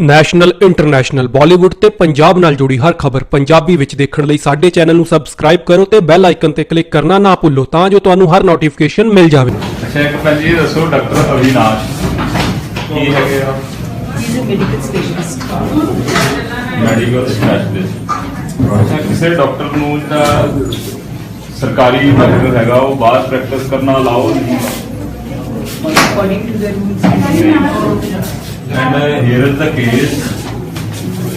National international. Bollywood ਤੇ ਪੰਜਾਬ ਨਾਲ ਜੁੜੀ ਹਰ ਖਬਰ ਪੰਜਾਬੀ ਵਿੱਚ ਦੇਖਣ ਲਈ ਸਾਡੇ ਚੈਨਲ ਨੂੰ ਸਬਸਕ੍ਰਾਈਬ ਕਰੋ ਤੇ ਬੈਲ ਆਈਕਨ ਤੇ ਕਲਿੱਕ ਕਰਨਾ ਨਾ ਭੁੱਲੋ ਤਾਂ ਜੋ ਤੁਹਾਨੂੰ ਹਰ ਨੋਟੀਫਿਕੇਸ਼ਨ ਮਿਲ ਜਾਵੇ। ਅੱਛਾ ਇੱਕ ਭੈਣ ਜੀ ਦੱਸੋ ਡਾਕਟਰ ਅਵਿਨਾਸ਼ ਕੀ ਹੈਗੇ ਆ? medical specialist. ਮੈਡੀਕਲ ਸਪੈਸ਼ਲਿਸਟ ਅੱਛਾ ਕਿਸੇ ਡਾਕਟਰ ਨੂੰ ਜਿਹੜਾ ਸਰਕਾਰੀ ਡਾਕਟਰ ਹੈਗਾ ਉਹ ਬਾਹਰ ਪ੍ਰੈਕਟਿਸ ਕਰਨਾ ਅਲਾਉ ਨਹੀਂ। The rules. And here is the case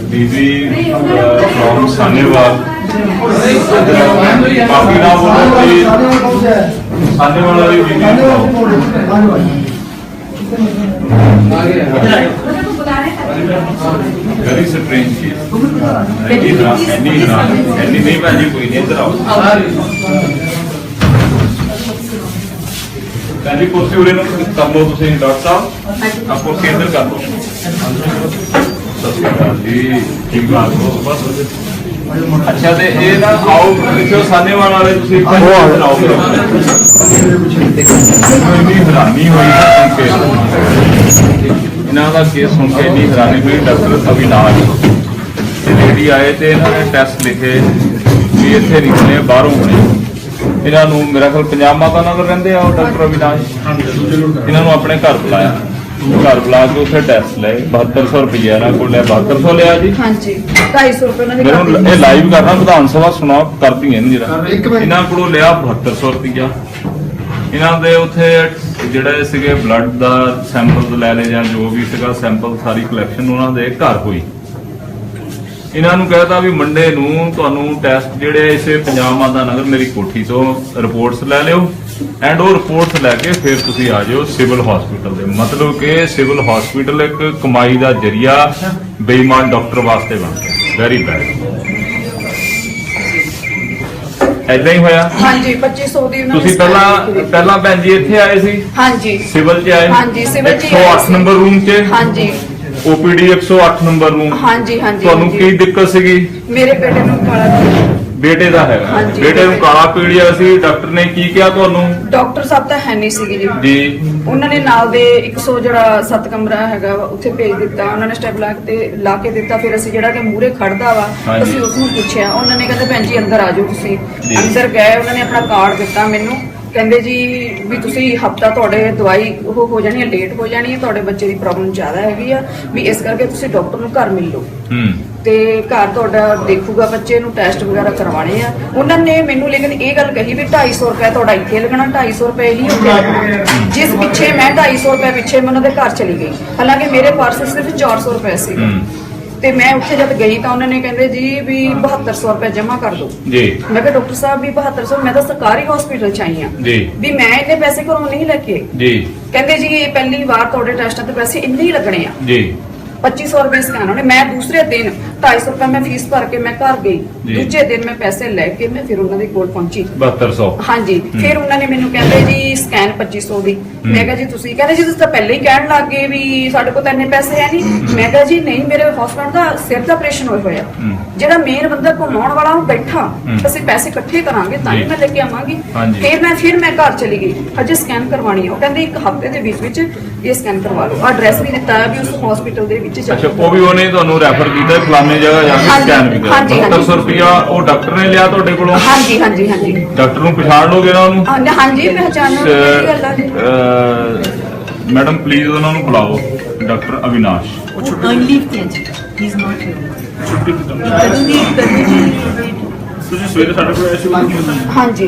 Bibi from Sanewal ਕਾਫੀ ਨਾਮ ਬੋਲੋ ਕਿ ਸਾਨੇਵਾਲ ਵਾਲੀ ਬੀਬੀ ਵੈਰੀ ਸਟ੍ਰੇਂਜ ਕੇਸ ਐਨੀ ਨਾ ਐਨੀ ਨਾ ਐਨੀ ਨਹੀਂ ਭਾਜੀ ਕੋਈ ਨਹੀਂ ਇੱਧਰ ਆਓ ਕਹਿੰਦੀ ਕੁਰਸੀ ਉਰੇ ਨੂੰ ਕਰ ਲਓ ਤੁਸੀਂ ਡਾਕਟਰ ਸਾਹਿਬ। ਆ ਕੁਰਸੀ ਇੱਧਰ ਕਰ ਲਓ। ਸਤਿ ਸ਼੍ਰੀ ਅਕਾਲ ਜੀ। ਠੀਕ ਬਸ ਅੱਛਾ ਤੇ ਇਹ ਨਾ ਆਓ ਪਿੱਛੋਂ ਸਾਨੇਵਾਲ ਵਾਲੇ ਤੁਸੀਂ ਆਓ। ਇੰਨੀ ਹੈਰਾਨੀ ਹੋਈ ਨਾ ਸੁਣ ਕੇ। ਇਹਨਾਂ ਦਾ ਕੇਸ ਸੁਣ ਕੇ ਇੰਨੀ ਹੈਰਾਨੀ ਹੋਈ ਡਾਕਟਰ ਅਵਿਨਾਸ਼ ਲੇਡੀ ਆਏ ਤੇ ਇਹਨਾਂ ਨੇ ਟੈਸਟ ਲਿਖੇ ਵੀ ਇੱਥੇ ਨਿਕਲੇ ਬਾਹਰੋਂ ਹੋਣੇ ਇਹਨਾਂ ਨੂੰ ਮੇਰਾ ਖਿਆਲ ਪੰਜਾਬ ਮਾਤਾ ਨਗਰ ਰਹਿੰਦੇ ਆ ਉਹ ਡਾਕਟਰ ਅਵਿਨਾਸ਼? ਇਹਨਾਂ ਨੂੰ ਆਪਣੇ ਘਰ ਬੁਲਾਇਆ। ਘਰ ਬੁਲਾ ਕੇ ਉੱਥੇ ਟੈਸਟ ਲਏ। 7200 ਰੁਪਏ ਇਹਨਾਂ ਕੋਲ ਲਿਆ। 7200 ਲਿਆ ਜੀ। ਹਾਂਜੀ 250 ਰੁਪਏ ਉਹਨਾਂ ਨੇ ਮੈਨੂੰ ਇਹ ਲਾਈਵ ਕਰਨਾ ਵਿਧਾਨ ਸਭਾ ਸੁਣਾ ਕਰਦੀ ਹੈ ਨਹੀਂ ਜਿਹੜਾ ਇਹਨਾਂ ਕੋਲੋਂ ਲਿਆ 7200 ਰੁਪਇਆ ਇਹਨਾਂ ਦੇ ਉੱਥੇ ਜਿਹੜੇ ਸੀਗੇ ਬਲੱਡ ਦਾ ਸੈਂਪਲ ਲੈ ਲਏ ਜਾਂ ਜੋ ਵੀ ਸੀਗਾ ਸੈਂਪਲ ਸਾਰੀ ਕਲੈਕਸ਼ਨ ਉਹਨਾਂ ਦੇ ਘਰ ਹੋਈ। ਇਹਨਾਂ ਨੂੰ ਕਹਿਤਾ ਵੀ ਮੰਡੇ ਨੂੰ ਤੁਹਾਨੂੰ ਟੈਸਟ ਜਿਹੜੇ ਇਸੇ ਪੰਜਾਬ ਮਾਤਾ ਨਗਰ ਮੇਰੀ ਕੋਠੀ ਤੋਂ ਰਿਪੋਰਟਸ ਲੈ ਲਿਓ। ਐਂਡ ਉਹ ਰਿਪੋਰਟਸ ਲੈ ਕੇ ਫਿਰ ਤੁਸੀਂ ਆ ਜਿਓ ਸਿਵਲ ਹਸਪੀਟਲ ਦੇ। ਮਤਲਬ ਕਿ ਸਿਵਲ ਹਸਪੀਟਲ ਇੱਕ ਕਮਾਈ ਦਾ ਜਰੀਆ ਬੇਈਮਾਨ ਡਾਕਟਰ ਵਾਸਤੇ ਬਣ ਗਿਆ। ਵੈਰੀ ਬੈਡ ਐਦਾਂ ਹੀ ਹੋਇਆ। ਹਾਂਜੀ 2500 ਦੀ ਉਹਨਾਂ ਨੇ ਤੁਸੀਂ ਪਹਿਲਾਂ ਪਹਿਲਾਂ ਭੈਣ ਜੀ ਇੱਥੇ ਆਏ ਸੀ? ਹਾਂਜੀ। ਸਿਵਲ 'ਚ ਆਏ? ਹਾਂਜੀ, ਸਿਵਲ 'ਚ ਹੀ ਆਏ 108 ਸੀ। ਨੰਬਰ ਰੂਮ 'ਚ? ਹਾਂਜੀ। ਓਪੀਡੀ 108 ਨੰਬਰ ਰੂਮ ਹਾਂਜੀ ਹਾਂਜੀ ਤੁਹਾਨੂੰ ਹਾਂਜੀ। ਕੀ ਦਿੱਕਤ ਸੀਗੀ? ਮੇਰੇ ਬੇਟੇ ਨੂੰ ਕਾਲਾ ਬੇਟੇ ਦਾ ਹਾਂਜੀ, ਬੇਟੇ ਨੂੰ। ਕਾਲਾ ਪੀੜਿਆ ਸੀ। ਡਾਕਟਰ ਨੇ ਕੀ ਕਿਹਾ ਤੁਹਾਨੂੰ? ਡਾਕਟਰ ਸਾਹਿਬ ਤਾਂ ਹੈ ਨਹੀਂ ਸੀਗੇ ਜੀ। ਜੀ। ਉਹਨਾਂ ਨੇ ਨਾਲ ਦੇ 100 ਜਿਹੜਾ ਸੱਤ ਕਮਰਾ ਹੈਗਾ ਵਾ, ਉੱਥੇ ਭੇਜ ਦਿੱਤਾ। ਉਹਨਾਂ ਨੇ ਸਟੈਪ ਲਾ ਕੇ ਲਾ ਕੇ ਦਿੱਤਾ। ਫਿਰ ਅਸੀਂ ਜਿਹੜਾ ਕਿ ਮੂਰੇ ਖੜਦਾ ਵਾ ਹਾਂਜੀ। ਅਸੀਂ ਉਸ ਨੂੰ ਪੁੱਛਿਆ। ਉਹਨਾਂ ਨੇ ਕਹਿੰਦੇ ਭੈਣ ਜੀ ਅੰਦਰ ਆ ਜਾਓ ਤੁਸੀਂ। ਜੀ। ਅੰਦਰ ਗਏ। ਉਹਨਾਂ ਨੇ ਆਪਣਾ ਕਾਰਡ ਦਿੱਤਾ ਮੈਨੂੰ। ਕਹਿੰਦੇ ਜੀ ਵੀ ਤੁਸੀਂ ਹਫਤਾ ਤੁਹਾਡੇ ਦਵਾਈ ਉਹ ਹੋ ਜਾਣੀ ਹੈ ਲੇਟ ਹੋ ਜਾਣੀ ਹੈ ਤੁਹਾਡੇ ਬੱਚੇ ਦੀ ਪ੍ਰੋਬਲਮ ਜ਼ਿਆਦਾ ਹੈਗੀ ਆ ਵੀ ਇਸ ਕਰਕੇ ਤੁਸੀਂ ਡਾਕਟਰ ਨੂੰ ਘਰ ਮਿਲ ਲਓ। ਤੇ ਘਰ ਤੁਹਾਡਾ ਦੇਖੂਗਾ ਬੱਚੇ ਨੂੰ ਟੈਸਟ ਵਗੈਰਾ ਕਰਵਾਣੇ ਆ। ਉਹਨਾਂ ਨੇ ਮੈਨੂੰ ਲੇਕਿਨ ਇਹ ਗੱਲ ਕਹੀ ਵੀ 250 ਰੁਪਏ ਤੁਹਾਡਾ ਇੱਥੇ ਲੱਗਣਾ 250 ਰੁਪਏ ਹੀ ਉੱਥੇ ਲੱਗਣਾ। ਜਿਸ ਪਿੱਛੇ ਮੈਂ 250 ਰੁਪਏ ਪਿੱਛੇ ਮੈਂ ਉਹਨਾਂ ਦੇ ਘਰ ਚਲੀ ਗਈ। ਹਾਲਾਂਕਿ ਮੇਰੇ ਪਰਸ ਸਿਰਫ 400 ਰੁਪਏ ਸੀ ਤੇ ਮੈਂ ਉੱਥੇ ਜਦ ਗਈ ਤਾਂ ਉਹਨਾਂ ਨੇ ਕਹਿੰਦੇ ਜੀ ਵੀ 7200 ਰੁਪਏ ਜਮ੍ਹਾਂ ਕਰ ਦਿਓ। ਜੀ। ਮੈਂ ਕਿਹਾ ਡਾਕਟਰ ਸਾਹਿਬ ਵੀ 7200 ਮੈਂ ਤਾਂ ਸਰਕਾਰੀ ਹਸਪੀਟਲ ਚ ਆਈ ਆ ਜੀ। ਵੀ ਮੈਂ ਇੰਨੇ ਪੈਸੇ ਘਰੋਂ ਨਹੀਂ ਲੈ ਕੇ। ਜੀ। ਕਹਿੰਦੇ ਜੀ ਇਹ ਪਹਿਲੀ ਵਾਰ ਤੁਹਾਡੇ ਟੈਸਟਾਂ ਤੇ ਪੈਸੇ ਇੰਨੇ ਹੀ ਲੱਗਣੇ ਆ। ਜੀ। 2500 ਰੁਪਏ ਸਕੈਨ ਹੋਣੇ ਮੈਂ ਦੂਸਰੇ ਦਿਨ 250 ਰੁਪਏ ਮੈਂ ਫੀਸ ਭਰ ਕੇ ਮੈਂ ਘਰ ਜੀ। ਗਈ ਦੂਜੇ ਦਿਨ ਮੈਂ ਪੈਸੇ ਲੈ ਕੇ ਮੈਂ ਫਿਰ ਉਹਨਾਂ ਦੇ ਕੋਲ ਪਹੁੰਚੀ। 7200 ਹਾਂਜੀ ਫਿਰ ਉਹਨਾਂ ਨੇ ਮੈਨੂੰ ਕਹਿੰਦੇ ਜੀ ਸਕੈਨ 2500 ਦੀ। ਮੈਂ ਕਿਹਾ ਜੀ ਤੁਸੀਂ ਕਹਿੰਦੇ ਜੀ ਤੁਸੀਂ ਤਾਂ ਪਹਿਲਾਂ ਹੀ ਕਹਿਣ ਲੱਗ ਗਏ ਵੀ ਸਾਡੇ ਕੋਲ ਤਾਂ ਇੰਨੇ ਪੈਸੇ ਹੈ ਨਹੀਂ। ਮੈਂ ਕਿਹਾ ਜੀ ਨਹੀਂ ਮੇਰੇ ਹਸਬੰਡ ਦਾ ਸਿਰ ਦਾ ਆਪਰੇਸ਼ਨ ਹੋਇਆ ਹੋਇਆ। ਹੂੰ। ਜਿਹੜਾ ਮੇਨ ਬੰਦਾ ਘੁਮਾਉਣ ਵਾਲਾ ਉਹ ਬੈਠਾ। ਹੂੰ। ਅਸੀਂ ਪੈਸੇ ਇਕੱਠੇ ਕਰਾਂਗੇ ਤਾਂ ਹੀ ਜੀ। ਮੈਂ ਲੈ ਕੇ ਆਵਾਂਗੀ। ਹਾਂਜੀ। ਫਿਰ ਮੈਂ ਫਿਰ ਮੈਂ ਘਰ ਚਲੀ ਗਈ। ਅਜੇ ਸਕੈਨ ਕਰਵਾਣੀ ਹੈ ਉਹ ਕਹਿੰਦੇ ਇੱਕ ਹਫ਼ਤੇ ਦੇ ਵਿੱਚ ਵਿੱਚ ਇਹ ਸਕੈਨ ਕਰਵਾ ਲਓ। ਐਡਰੈਸ ਵੀ ਦਿੱਤਾ ਹੈ ਵੀ ਉਸ ਹਸਪੀਟਲ ਦੇ ਵਿੱਚ ਜਾ ਅੱਛਾ ਉਹ ਵੀ ਉਹਨੇ ਤੁਹਾਨੂੰ ਰੈਫਰ ਕੀਤਾ ਫਲਾਣੇ ਆਪਣੀ ਜਗ੍ਹਾ ਜਾ ਕੇ ਸਕੈਨ ਵੀ ਹਾਂਜੀ, ਕਰਾਇਆ 70 ਰੁਪਿਆ ਉਹ ਡਾਕਟਰ ਨੇ ਲਿਆ ਤੁਹਾਡੇ ਕੋਲੋਂ? ਹਾਂਜੀ ਹਾਂਜੀ ਹਾਂਜੀ। ਡਾਕਟਰ ਨੂੰ ਪਛਾਣ ਲੋਗੇ ਨਾ ਉਹਨੂੰ? ਹਾਂਜੀ ਪਹਿਚਾਨੋ ਮੈਡਮ ਪਲੀਜ਼ ਉਹਨਾਂ ਨੂੰ ਬੁਲਾਓ doctor Avinash. I lived it. He's not here. ਛੁੱਟੀ ਕਿਦਾਂ Kadungi, ਤੁਸੀਂ ਸਵੇਰੇ ਸਾਡੇ ਕੋਲ ਐਸੀ ਹਾਂਜੀ।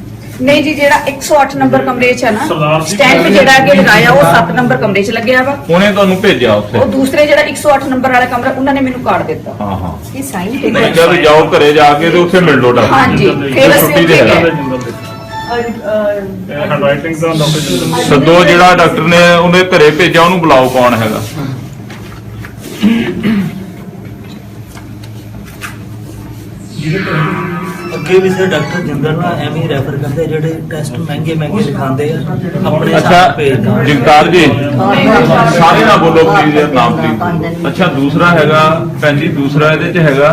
ਨਹੀਂ ਜੀ ਜਿਹੜਾ 108 ਨੰਬਰ ਕਮਰੇ 'ਚ ਹੈ ਨਾ ਸਰਦਾਰ ਜੀ ਸਟੈਂਪ ਜਿਹੜਾ ਅੱਗੇ ਲਗਾਇਆ ਉਹ 7 ਨੰਬਰ ਕਮਰੇ 'ਚ ਲੱਗਿਆ ਵਾ। ਉਹਨੇ ਤੁਹਾਨੂੰ ਭੇਜਿਆ ਉੱਥੇ। ਉਹ ਦੂਸਰੇ ਜਿਹੜਾ 108 ਨੰਬਰ ਵਾਲਾ ਕਮਰਾ ਉਹਨਾਂ ਨੇ ਮੈਨੂੰ ਕਾਰਡ ਦਿੱਤਾ। ਹਾਂ ਹਾਂ। ਇਹ ਸਾਈਨ। ਕਿਹਾ ਵੀ ਜਾਓ ਘਰੇ ਜਾ ਕੇ ਤੇ ਉੱਥੇ ਮਿਲ ਲਓ ਡਾਕਟਰ ਹਾਂਜੀ ਨੂੰ। ਫਿਰ ਅਸੀਂ ਛੁੱਟੀ ਉੱਥੇ। ਗਏ। ਔਰ ਹੈਂਡਰਾਈਟਿੰਗ ਦਾ ਡਾਕਟਰ ਜਿੰਦਰ ਸੱਦੋ ਜਿਹੜਾ ਡਾਕਟਰ ਨੇ ਉਹਨੇ ਘਰੇ ਭੇਜਿਆ ਉਹਨੂੰ ਬੁਲਾਓ ਕੌਣ ਹੈਗਾ। ਅੱਗੇ ਵੀ ਸੇ ਡਾਕਟਰ ਜਿੰਦਰ ਨਾਲ ਐਵੇਂ ਰੈਫਰ ਕਰਦੇ ਜਿਹੜੇ ਟੈਸਟ ਮਹਿੰਗੇ ਮਹਿੰਗੇ ਲਿਖਾਉਂਦੇ ਆ ਆਪਣੇ ਅੱਛਾ ਹਿਸਾਬ ਭੇਜਦਾ ਜਗਤਾਰ ਜੀ ਸਾਰੇ ਨਾ ਬੋਲੋ ਪਲੀਜ਼ ਯਾਰ ਨਾਮ ਪਲੀਜ਼ ਅੱਛਾ ਦੂਸਰਾ ਹੈਗਾ ਭੈਣ ਜੀ ਦੂਸਰਾ ਇਹਦੇ ਚ ਹੈਗਾ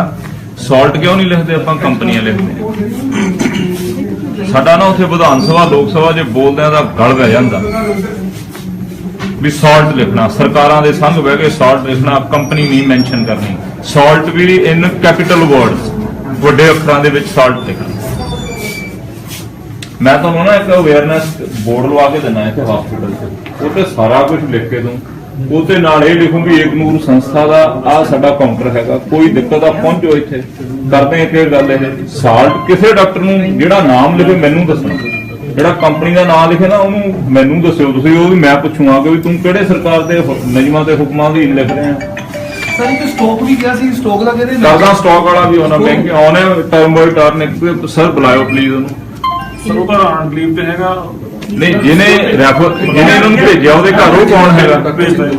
ਸਾਲਟ ਕਿਉਂ ਨਹੀਂ ਲਿਖਦੇ ਆਪਾਂ ਕੰਪਨੀਆਂ ਲਿਖਦੇ ਹਾਂ। ਸਾਡਾ ਨਾ ਉੱਥੇ ਵਿਧਾਨ ਸਭਾ ਲੋਕ ਸਭਾ ਜੇ ਬੋਲਦੇ ਆ ਤਾਂ ਗਲ ਪੈ ਜਾਂਦਾ। ਵੀ ਸਾਲਟ ਲਿਖਣਾ ਸਰਕਾਰਾਂ ਦੇ ਸੰਗ ਬਹਿ ਕੇ ਸਾਲਟ ਲਿਖਣਾ ਕੰਪਨੀ ਨਹੀਂ ਮੈਂਸ਼ਨ ਕਰਨੀ। ਸਾਲਟ ਵੀ ਇਨ ਕੈਪੀਟਲ ਵਰਡਸ ਵੱਡੇ ਅੱਖਰਾਂ ਦੇ ਵਿੱਚ ਸਾਲਟ ਲਿਖਣਾ ਮੈਂ ਤੁਹਾਨੂੰ ਨਾ ਇੱਕ ਅਵੇਅਰਨੈਸ ਬੋਰਡ ਲਵਾ ਕੇ ਦਿੰਦਾ ਇੱਥੇ ਹਸਪੀਟਲ 'ਚ। ਉਹ ਤੇ ਸਾਰਾ ਕੁਝ ਲਿਖ ਕੇ ਦੂੰ ਉਹਦੇ ਨਾਲ ਇਹ ਲਿਖੂੰ ਵੀ ਏਕਨੂਰ ਸੰਸਥਾ ਦਾ ਆ ਸਾਡਾ ਕਾਊਂਟਰ ਹੈਗਾ। ਕੋਈ ਦਿੱਕਤ ਆ ਪਹੁੰਚੋ ਇੱਥੇ। ਕਰਦੇ ਇੱਕ ਗੱਲ ਇਹ। ਸਾਲਟ ਕਿਸੇ ਡਾਕਟਰ ਨੂੰ ਜਿਹੜਾ ਨਾਮ ਲਿਖੇ ਮੈਨੂੰ ਦੱਸਣਾ। ਜਿਹੜਾ ਕੰਪਨੀ ਦਾ ਨਾਮ ਲਿਖੇ ਨਾ ਉਹਨੂੰ ਮੈਨੂੰ ਦੱਸਿਓ। ਤੁਸੀਂ ਉਹ ਵੀ ਮੈਂ ਪੁੱਛੂਗਾ ਕਿ ਤੂੰ ਕਿਹੜੇ ਸਰਕਾਰ ਦੇ ਨਿਯਮਾਂ ਤੇ ਹੁਕਮਾਂ ਦੀ ਲਿਖ ਰਿਹਾ। ਸਰ ਇਹ ਸਟਾਕ ਵੀ ਗਿਆ ਸੀ ਸਟਾਕ ਦਾ ਕਹਿੰਦੇ ਕਰਦਾ ਸਟਾਕ ਵਾਲਾ ਵੀ ਹੋਣਾ ਬੈਂਕ ਆਉਣੇ ਟਰਮ ਬਾਈ ਟਰਨ ਇੱਕ ਸਰ ਬੁਲਾਇਓ ਪਲੀਜ਼ ਉਹਨੂੰ। ਸਰ ਉਹ ਤਾਂ ਆਨ ਲੀਵ ਤੇ ਹੈਗਾ। ਨਹੀਂ ਜਿਹਨੇ ਰੈਫਰ ਜਿਹਨੇ ਇਹਨਾਂ ਨੂੰ ਭੇਜਿਆ ਉਹਦੇ ਘਰ ਉਹ ਕੌਣ ਹੈਗਾ? ਭੇਜਦਾ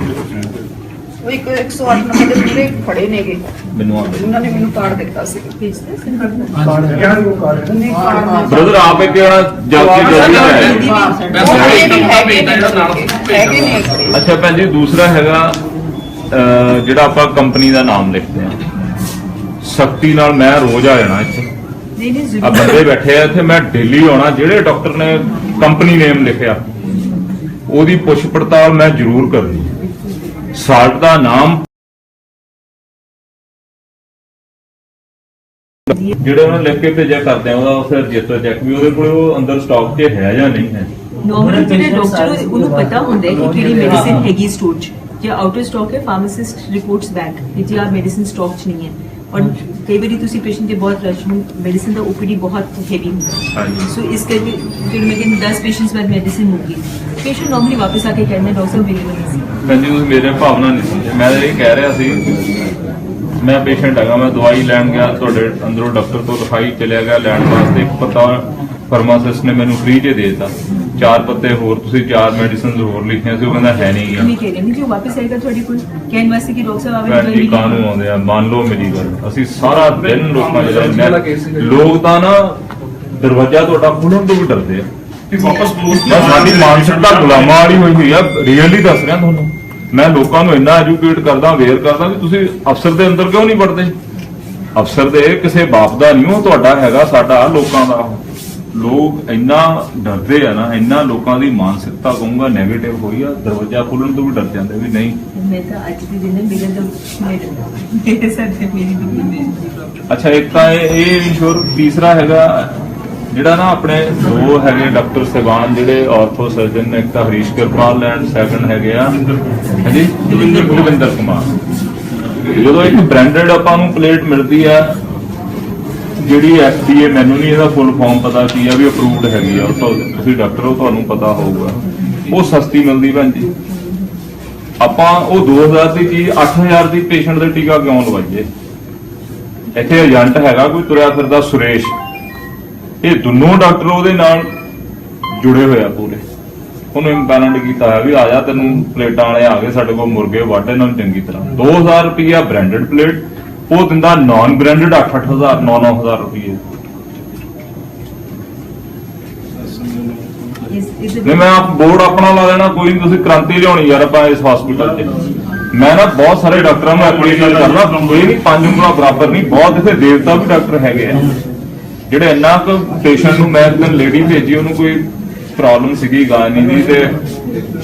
ਉਹ ਇੱਕ 108 ਨੰਬਰ ਦੇ ਪੂਰੇ ਖੜੇ ਨੇਗੇ। ਮੈਨੂੰ ਆਉਂਦੇ। ਉਹਨਾਂ ਨੇ ਮੈਨੂੰ ਕਾਰਡ ਦਿੱਤਾ ਸੀ। ਭੇਜਦੇ ਸਿੰਪਲ ਉਹਨੇ ਕਾਰਡ ਬ੍ਰਦਰ ਆਪ ਇੱਕ ਜਲਦੀ ਜਲਦੀ ਹੈਗੇ ਨੇ। ਅੱਛਾ ਭੈਣ ਜੀ ਦੂਸਰਾ ਹੈਗਾ ਜਿਹੜਾ ਆਪਾਂ ਕੰਪਨੀ ਦਾ ਨਾਮ ਲਿਖਦੇ ਆ ਸਖਤੀ ਨਾਲ ਮੈਂ ਰੋਜ਼ ਆ ਜਾਣਾ ਇੱਥੇ। ਨਹੀਂ ਨਹੀਂ ਆ ਬੰਦੇ ਬੈਠੇ ਆ ਇੱਥੇ ਮੈਂ ਦਿੱਲੀ ਆਉਣਾ ਜਿਹੜੇ ਡਾਕਟਰ ਨੇ ਕੰਪਨੀ ਨੇਮ ਲਿਖਿਆ ਉਹਦੀ ਪੁੱਛ ਪੜਤਾਲ ਮੈਂ ਜ਼ਰੂਰ ਕਰਨੀ। ਸਾਲਟ ਦਾ ਨਾਮ ਜਿਹੜੇ ਉਹਨਾਂ ਲਿਖ ਕੇ ਭੇਜਿਆ ਕਰਦੇ ਆ ਉਹਦਾ ਫਿਰ ਰਜਿਸਟਰ ਚੈੱਕ ਵੀ ਉਹਦੇ ਕੋਲ ਉਹ ਅੰਦਰ ਸਟਾਕ 'ਚ ਹੈ ਜਾਂ ਨਹੀਂ ਹੈ। ਨਾਰਮਲੀ ਜਿਹੜੇ ਡਾਕਟਰ ਉਹਨੂੰ ਪਤਾ ਹੁੰਦਾ ਹੈ ਕਿ ਕਿਹੜੀ ਮੈਡੀਸਿਨ ਹੈਗੀ ਸਟੋਰ 'ਚ। ਜਾਂ ਆਊਟ ਆਫ ਸਟਾਕ ਹੈ ਫਾਰਮਾਸਿਸਟ ਰਿਪੋਰਟਸ ਬੈਕ ਕਿ ਜੀ ਆ ਮੈਡੀਸਿਨ ਸਟਾਕ 'ਚ ਨਹੀਂ ਹੈ। ਔਰ ਕਈ ਵਾਰੀ ਤੁਸੀਂ ਪੇਸ਼ੈਂਟ ਦੇ ਬਹੁਤ ਰਸ਼ ਨੂੰ ਮੈਡੀਸਿਨ ਦਾ ਓਪੀਡੀ ਬਹੁਤ ਹੈਵੀ ਹੁੰਦਾ ਸੋ ਇਸ ਕਰਕੇ ਜਦੋਂ ਮੈਂ ਕਹਿੰਦੀ 10 ਪੇਸ਼ੈਂਟਸ ਬਾਅਦ ਮੈਡੀਸਿਨ ਹੋਗੀ ਪੇਸ਼ੈਂਟ ਨਾਰਮਲੀ ਵਾਪਸ ਆ ਕੇ ਕਹਿੰਦੇ ਡਾਕਟਰ ਸਾਹਿਬ ਮੇਰੀ ਨਹੀਂ ਸੀ। ਤੁਸੀਂ ਮੇਰੇ ਭਾਵਨਾ ਨਹੀਂ ਸੀ ਮੈਂ ਇਹ ਕਹਿ ਰਿਹਾ ਸੀ ਮੈਂ ਪੇਸ਼ੈਂਟ ਹੈਗਾ ਮੈਂ ਦਵਾਈ ਲੈਣ ਗਿਆ ਤੁਹਾਡੇ ਅੰਦਰੋਂ ਡਾਕਟਰ ਤੋਂ ਲਿਖਾਈ ਚਲਿਆ ਗਿਆ ਲੈਣ ਵਾਸਤੇ ਇੱਕ ਪੱਤਾ ਫਾਰਮਾਸਿਸਟ ਨੇ ਮੈਨੂੰ ਫ੍ਰੀ ਦੇ ਦਿੱਤਾ। ਚਾਰ ਪੱਤੇ ਹੋਰ ਤੁਸੀਂ ਚਾਰ ਮੈਡੀਸਿਨ ਹੋਰ ਲਿਖੀਆਂ ਸੀ ਉਹ ਕਹਿੰਦਾ ਹੈ ਨਹੀਂ ਗਿਆ ਕਹਿ ਰਹੇ ਨਹੀਂ ਜੋ ਵਾਪਸ ਆਏਗਾ ਤੁਹਾਡੇ ਕੋਲ ਕਹਿਣ ਵਾਸਤੇ ਕਿ ਡਾਕਟਰ ਸਾਹਿਬ ਆਵੇ ਜੀ ਕਾਨੂੰ ਆਉਂਦੇ ਆ? ਮੰਨ ਲਓ ਮੇਰੀ ਗੱਲ। ਅਸੀਂ ਸਾਰਾ ਦਿਨ ਲੋਕਾਂ ਜਿਹੜੇ ਲੋਕ ਤਾਂ ਨਾ ਦਰਵਾਜ਼ਾ ਤੁਹਾਡਾ ਖੋਲ੍ਹਣ ਤੋਂ ਵੀ ਡਰਦੇ ਆ। ਇਹ ਵਾਪਸ ਕਲੋਜ਼ ਮੈਂ ਸਾਡੀ ਮਾਨਸਿਕਤਾ ਗੁਲਾਮਾਂ ਵਾਲੀ ਹੋਈ ਹੋਈ ਆ। ਰੀਅਲੀ ਦੱਸ ਰਿਹਾ ਤੁਹਾਨੂੰ। ਮੈਂ ਲੋਕਾਂ ਨੂੰ ਇੰਨਾ ਐਜੂਕੇਟ ਕਰਦਾ ਅਵੇਅਰ ਕਰਦਾ ਕਿ ਤੁਸੀਂ ਅਫਸਰ ਦੇ ਅੰਦਰ ਕਿਉਂ ਨਹੀਂ ਵੜਦੇ? ਅਫਸਰ ਦੇ ਕਿਸੇ ਬਾਪ ਦਾ ਨਹੀਂ ਉਹ ਤੁਹਾਡਾ ਹੈਗਾ ਸਾਡਾ ਲੋਕਾਂ ਦਾ। ਲੋਕ ਇੰਨਾ ਡਰਦੇ ਆ ਨਾ ਇੰਨਾ ਲੋਕਾਂ ਦੀ ਮਾਨਸਿਕਤਾ ਕਹੂੰਗਾ 네ਗੇਟਿਵ ਹੋਈ ਆ ਦਰਵਾਜ਼ਾ ਖੋਲਣ ਤੋਂ ਵੀ ਡਰ ਜਾਂਦੇ ਵੀ ਨਹੀਂ। ਮੈਂ ਤਾਂ ਅੱਜ ਦੇ ਦਿਨ ਮੇਰੇ ਤਾਂ ਮੇਰੇ ਸਾਥ ਮੇਰੀ ਵੀ ਮੇਰੀ ਅੱਛਾ ਇੱਕ ਤਾਂ ਇਹ ਇਹ ਇੰਸ਼ੋਰ ਤੀਸਰਾ ਹੈਗਾ ਜਿਹੜਾ ਨਾ ਆਪਣੇ ਦੋ ਹੈਗੇ ਡਾਕਟਰ ਸਿਵਾਨ ਜਿਹੜੇ ਆਰਥੋ ਸਰਜਨ ਨੇ ਇੱਕ ਤਾਂ ਹਰੀਸ਼ ਕਿਰਪਾਲ ਐਂਡ ਸੈਕੰਡ ਹੈਗੇ ਆ ਹਾਂਜੀ ਦਵਿੰਦਰ ਕੁਮਾਰ। ਜਦੋਂ ਇੱਕ ਬ੍ਰਾਂਡਡ ਆਪਾਂ ਨੂੰ ਪਲੇਟ ਮਿਲਦੀ ਆ ਜਿਹੜੀ ਐਫਡੀਏ ਮੈਨੂੰ ਨਹੀਂ ਇਹਦਾ ਫੁੱਲ ਫਾਰਮ ਪਤਾ ਕੀ ਆ ਵੀ ਅਪਰੂਵਡ ਹੈਗੀ ਆ। ਉਹ ਤੁਸੀਂ ਡਾਕਟਰ ਹੋ, ਤੁਹਾਨੂੰ ਪਤਾ ਹੋਊਗਾ। ਉਹ ਸਸਤੀ ਮਿਲਦੀ ਭੈਣ ਜੀ। ਆਪਾਂ ਉਹ 2000 ਦੀ ਚੀਜ਼ 8000 ਦੀ ਪੇਸ਼ੈਂਟ ਦੇ ਟੀਕਾ ਕਿਉਂ ਲਵਾਈਏ? ਇੱਥੇ ਏਜੰਟ ਹੈਗਾ ਕੋਈ ਤੁਰਿਆ ਫਿਰਦਾ ਸੁਰੇਸ਼। ਇਹ ਦੋਨੋਂ ਡਾਕਟਰ ਉਹਦੇ ਨਾਲ ਜੁੜੇ ਹੋਏ ਆ ਪੂਰੇ। ਉਹਨੂੰ ਇੰਪੈਨਡ ਕੀਤਾ ਹੈ ਵੀ ਆ ਜਾ ਤੈਨੂੰ ਪਲੇਟਾਂ ਵਾਲੇ ਆ ਗਏ, ਸਾਡੇ ਕੋਲ ਮੁਰਗੇ ਵੱਢ ਇਹਨਾਂ ਨੂੰ ਚੰਗੀ ਤਰ੍ਹਾਂ। 2000 ਰੁਪਈਆ ਬ੍ਰਾਂਡਡ ਪਲੇਟ ਉਹ ਦਿੰਦਾ ਨਾਨ ਬ੍ਰਾਂਡਡ 8-8000 9-9000 ਰੁਪਏ ਨਹੀਂ ਮੈਂ ਆਪ ਬੋਰਡ ਆਪਣਾ ਲਾ ਦੇਣਾ ਕੋਈ ਨਹੀਂ ਤੁਸੀਂ ਕ੍ਰਾਂਤੀ ਲਿਆਉਣੀ ਯਾਰ ਆਪਾਂ ਇਸ ਹਸਪੀਟਲ 'ਚ। ਮੈਂ ਨਾ ਬਹੁਤ ਸਾਰੇ ਡਾਕਟਰਾਂ ਨੂੰ ਐਪਰੀਸ਼ੀਏਟ ਕਰਦਾ ਕੋਈ ਨਹੀਂ ਪੰਜ ਉਂਗਲਾਂ ਬਰਾਬਰ ਨਹੀਂ ਬਹੁਤ ਇੱਥੇ ਦੇਵਤਾ ਵੀ ਡਾਕਟਰ ਹੈਗੇ ਆ। ਜਿਹੜੇ ਇੰਨਾ ਕੁ ਪੇਸ਼ੈਂਟ ਨੂੰ ਮੈਂ ਇੱਕ ਦਿਨ ਲੇਡੀ ਭੇਜੀ ਉਹਨੂੰ ਕੋਈ ਪ੍ਰੋਬਲਮ ਸੀਗੀ ਗਾਇਨੀ ਦੀ ਤੇ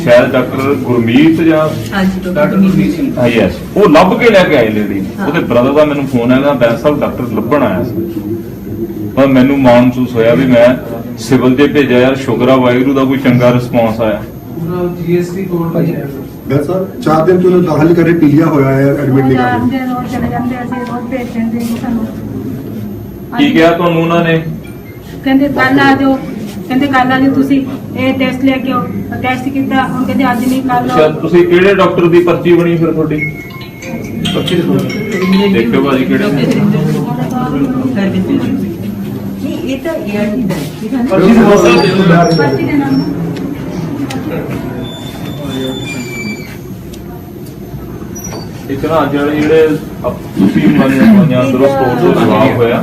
ਸ਼ਾਇਦ ਡਾਕਟਰ ਗੁਰਮੀਤ ਜਾਂ ਹਾਂਜੀ ਡਾਕਟਰ ਗੁਰਮੀਤ ਸਿੰਘ। ਹਾਂ ਯੈਸ ਉਹ ਲੱਭ ਕੇ ਲੈ ਕੇ ਆਏ ਲੇਡੀ। ਉਹਦੇ ਬ੍ਰਦਰ ਦਾ ਮੈਨੂੰ ਫੋਨ ਆਇਆ ਬੈਂਸ ਸਾਹਿਬ ਡਾਕਟਰ ਲੱਭਣ ਆਇਆ ਸੀ। ਪਰ ਮੈਨੂੰ ਮਾਣ ਮਹਿਸੂਸ ਹੋਇਆ ਵੀ ਮੈਂ ਸਿਵਲ ਜੇ ਭੇਜਿਆ ਯਾਰ ਸ਼ੁਕਰ ਆ ਵਾਹਿਗੁਰੂ ਦਾ ਕੋਈ ਚੰਗਾ ਰਿਸਪੌਂਸ ਆਇਆ। ਪੂਰਾ ਜੀਐਸਟੀ ਕੋਡ ਭਾਈ ਗੱਲ ਸਰ ਚਾਰ ਦਿਨ ਤੋਂ ਉਹਨੂੰ ਦਾਖਲ ਕਰੇ ਪੀਲੀਆ ਹੋਇਆ ਹੈ ਐਡਮਿਟ ਨਹੀਂ ਕਰ ਜਾਂਦੇ ਰੋਜ਼ ਚਲੇ ਜਾਂਦੇ ਅਸੀਂ ਰੋਜ਼ ਭੇਜ ਦਿੰਦੇ ਸੀ ਸਾਨੂੰ। ਕੀ ਕਿਹਾ ਤੁਹਾਨੂੰ ਉਹਨਾਂ ਨੇ? ਕਹਿੰਦੇ ਕੱਲ ਆ ਜਾਓ ਕਹਿੰਦੇ ਕੱਲ ਆ ਜਾਓ ਤੁਸੀਂ ਇਹ ਟੈਸਟ ਲੈ ਕੇ ਆਓ। ਟੈਸਟ ਕੀਤਾ ਹੁਣ ਕਹਿੰਦੇ ਅੱਜ ਨਹੀਂ ਕੱਲ ਅੱਛਾ ਤੁਸੀਂ ਕਿਹੜੇ ਡਾਕਟਰ ਦੀ ਪਰਚੀ ਬਣੀ ਫਿਰ ਤੁਹਾਡੀ? ਦੇਖਿਓ। ਭਾਜੀ ਕਿਹੜੇ ਨੇ। ਨਹੀਂ ਇਹ ਤਾਂ ਏਆਰਟੀ ਦਾ ਹੈ, ਠੀਕ ਹੈ ਨਾ? ਪਰਚੀ ਦੇ ਨਾਮ। ਇੱਕ ਨਾ ਅੱਜ ਵਾਲੇ ਜਿਹੜੇ ਤੁਸੀਂ ਵਾਲੀਆਂ ਦਵਾਈਆਂ ਅੰਦਰੋਂ ਸਟੋਰ ਤੋਂ ਜਵਾਬ ਹੋਇਆ।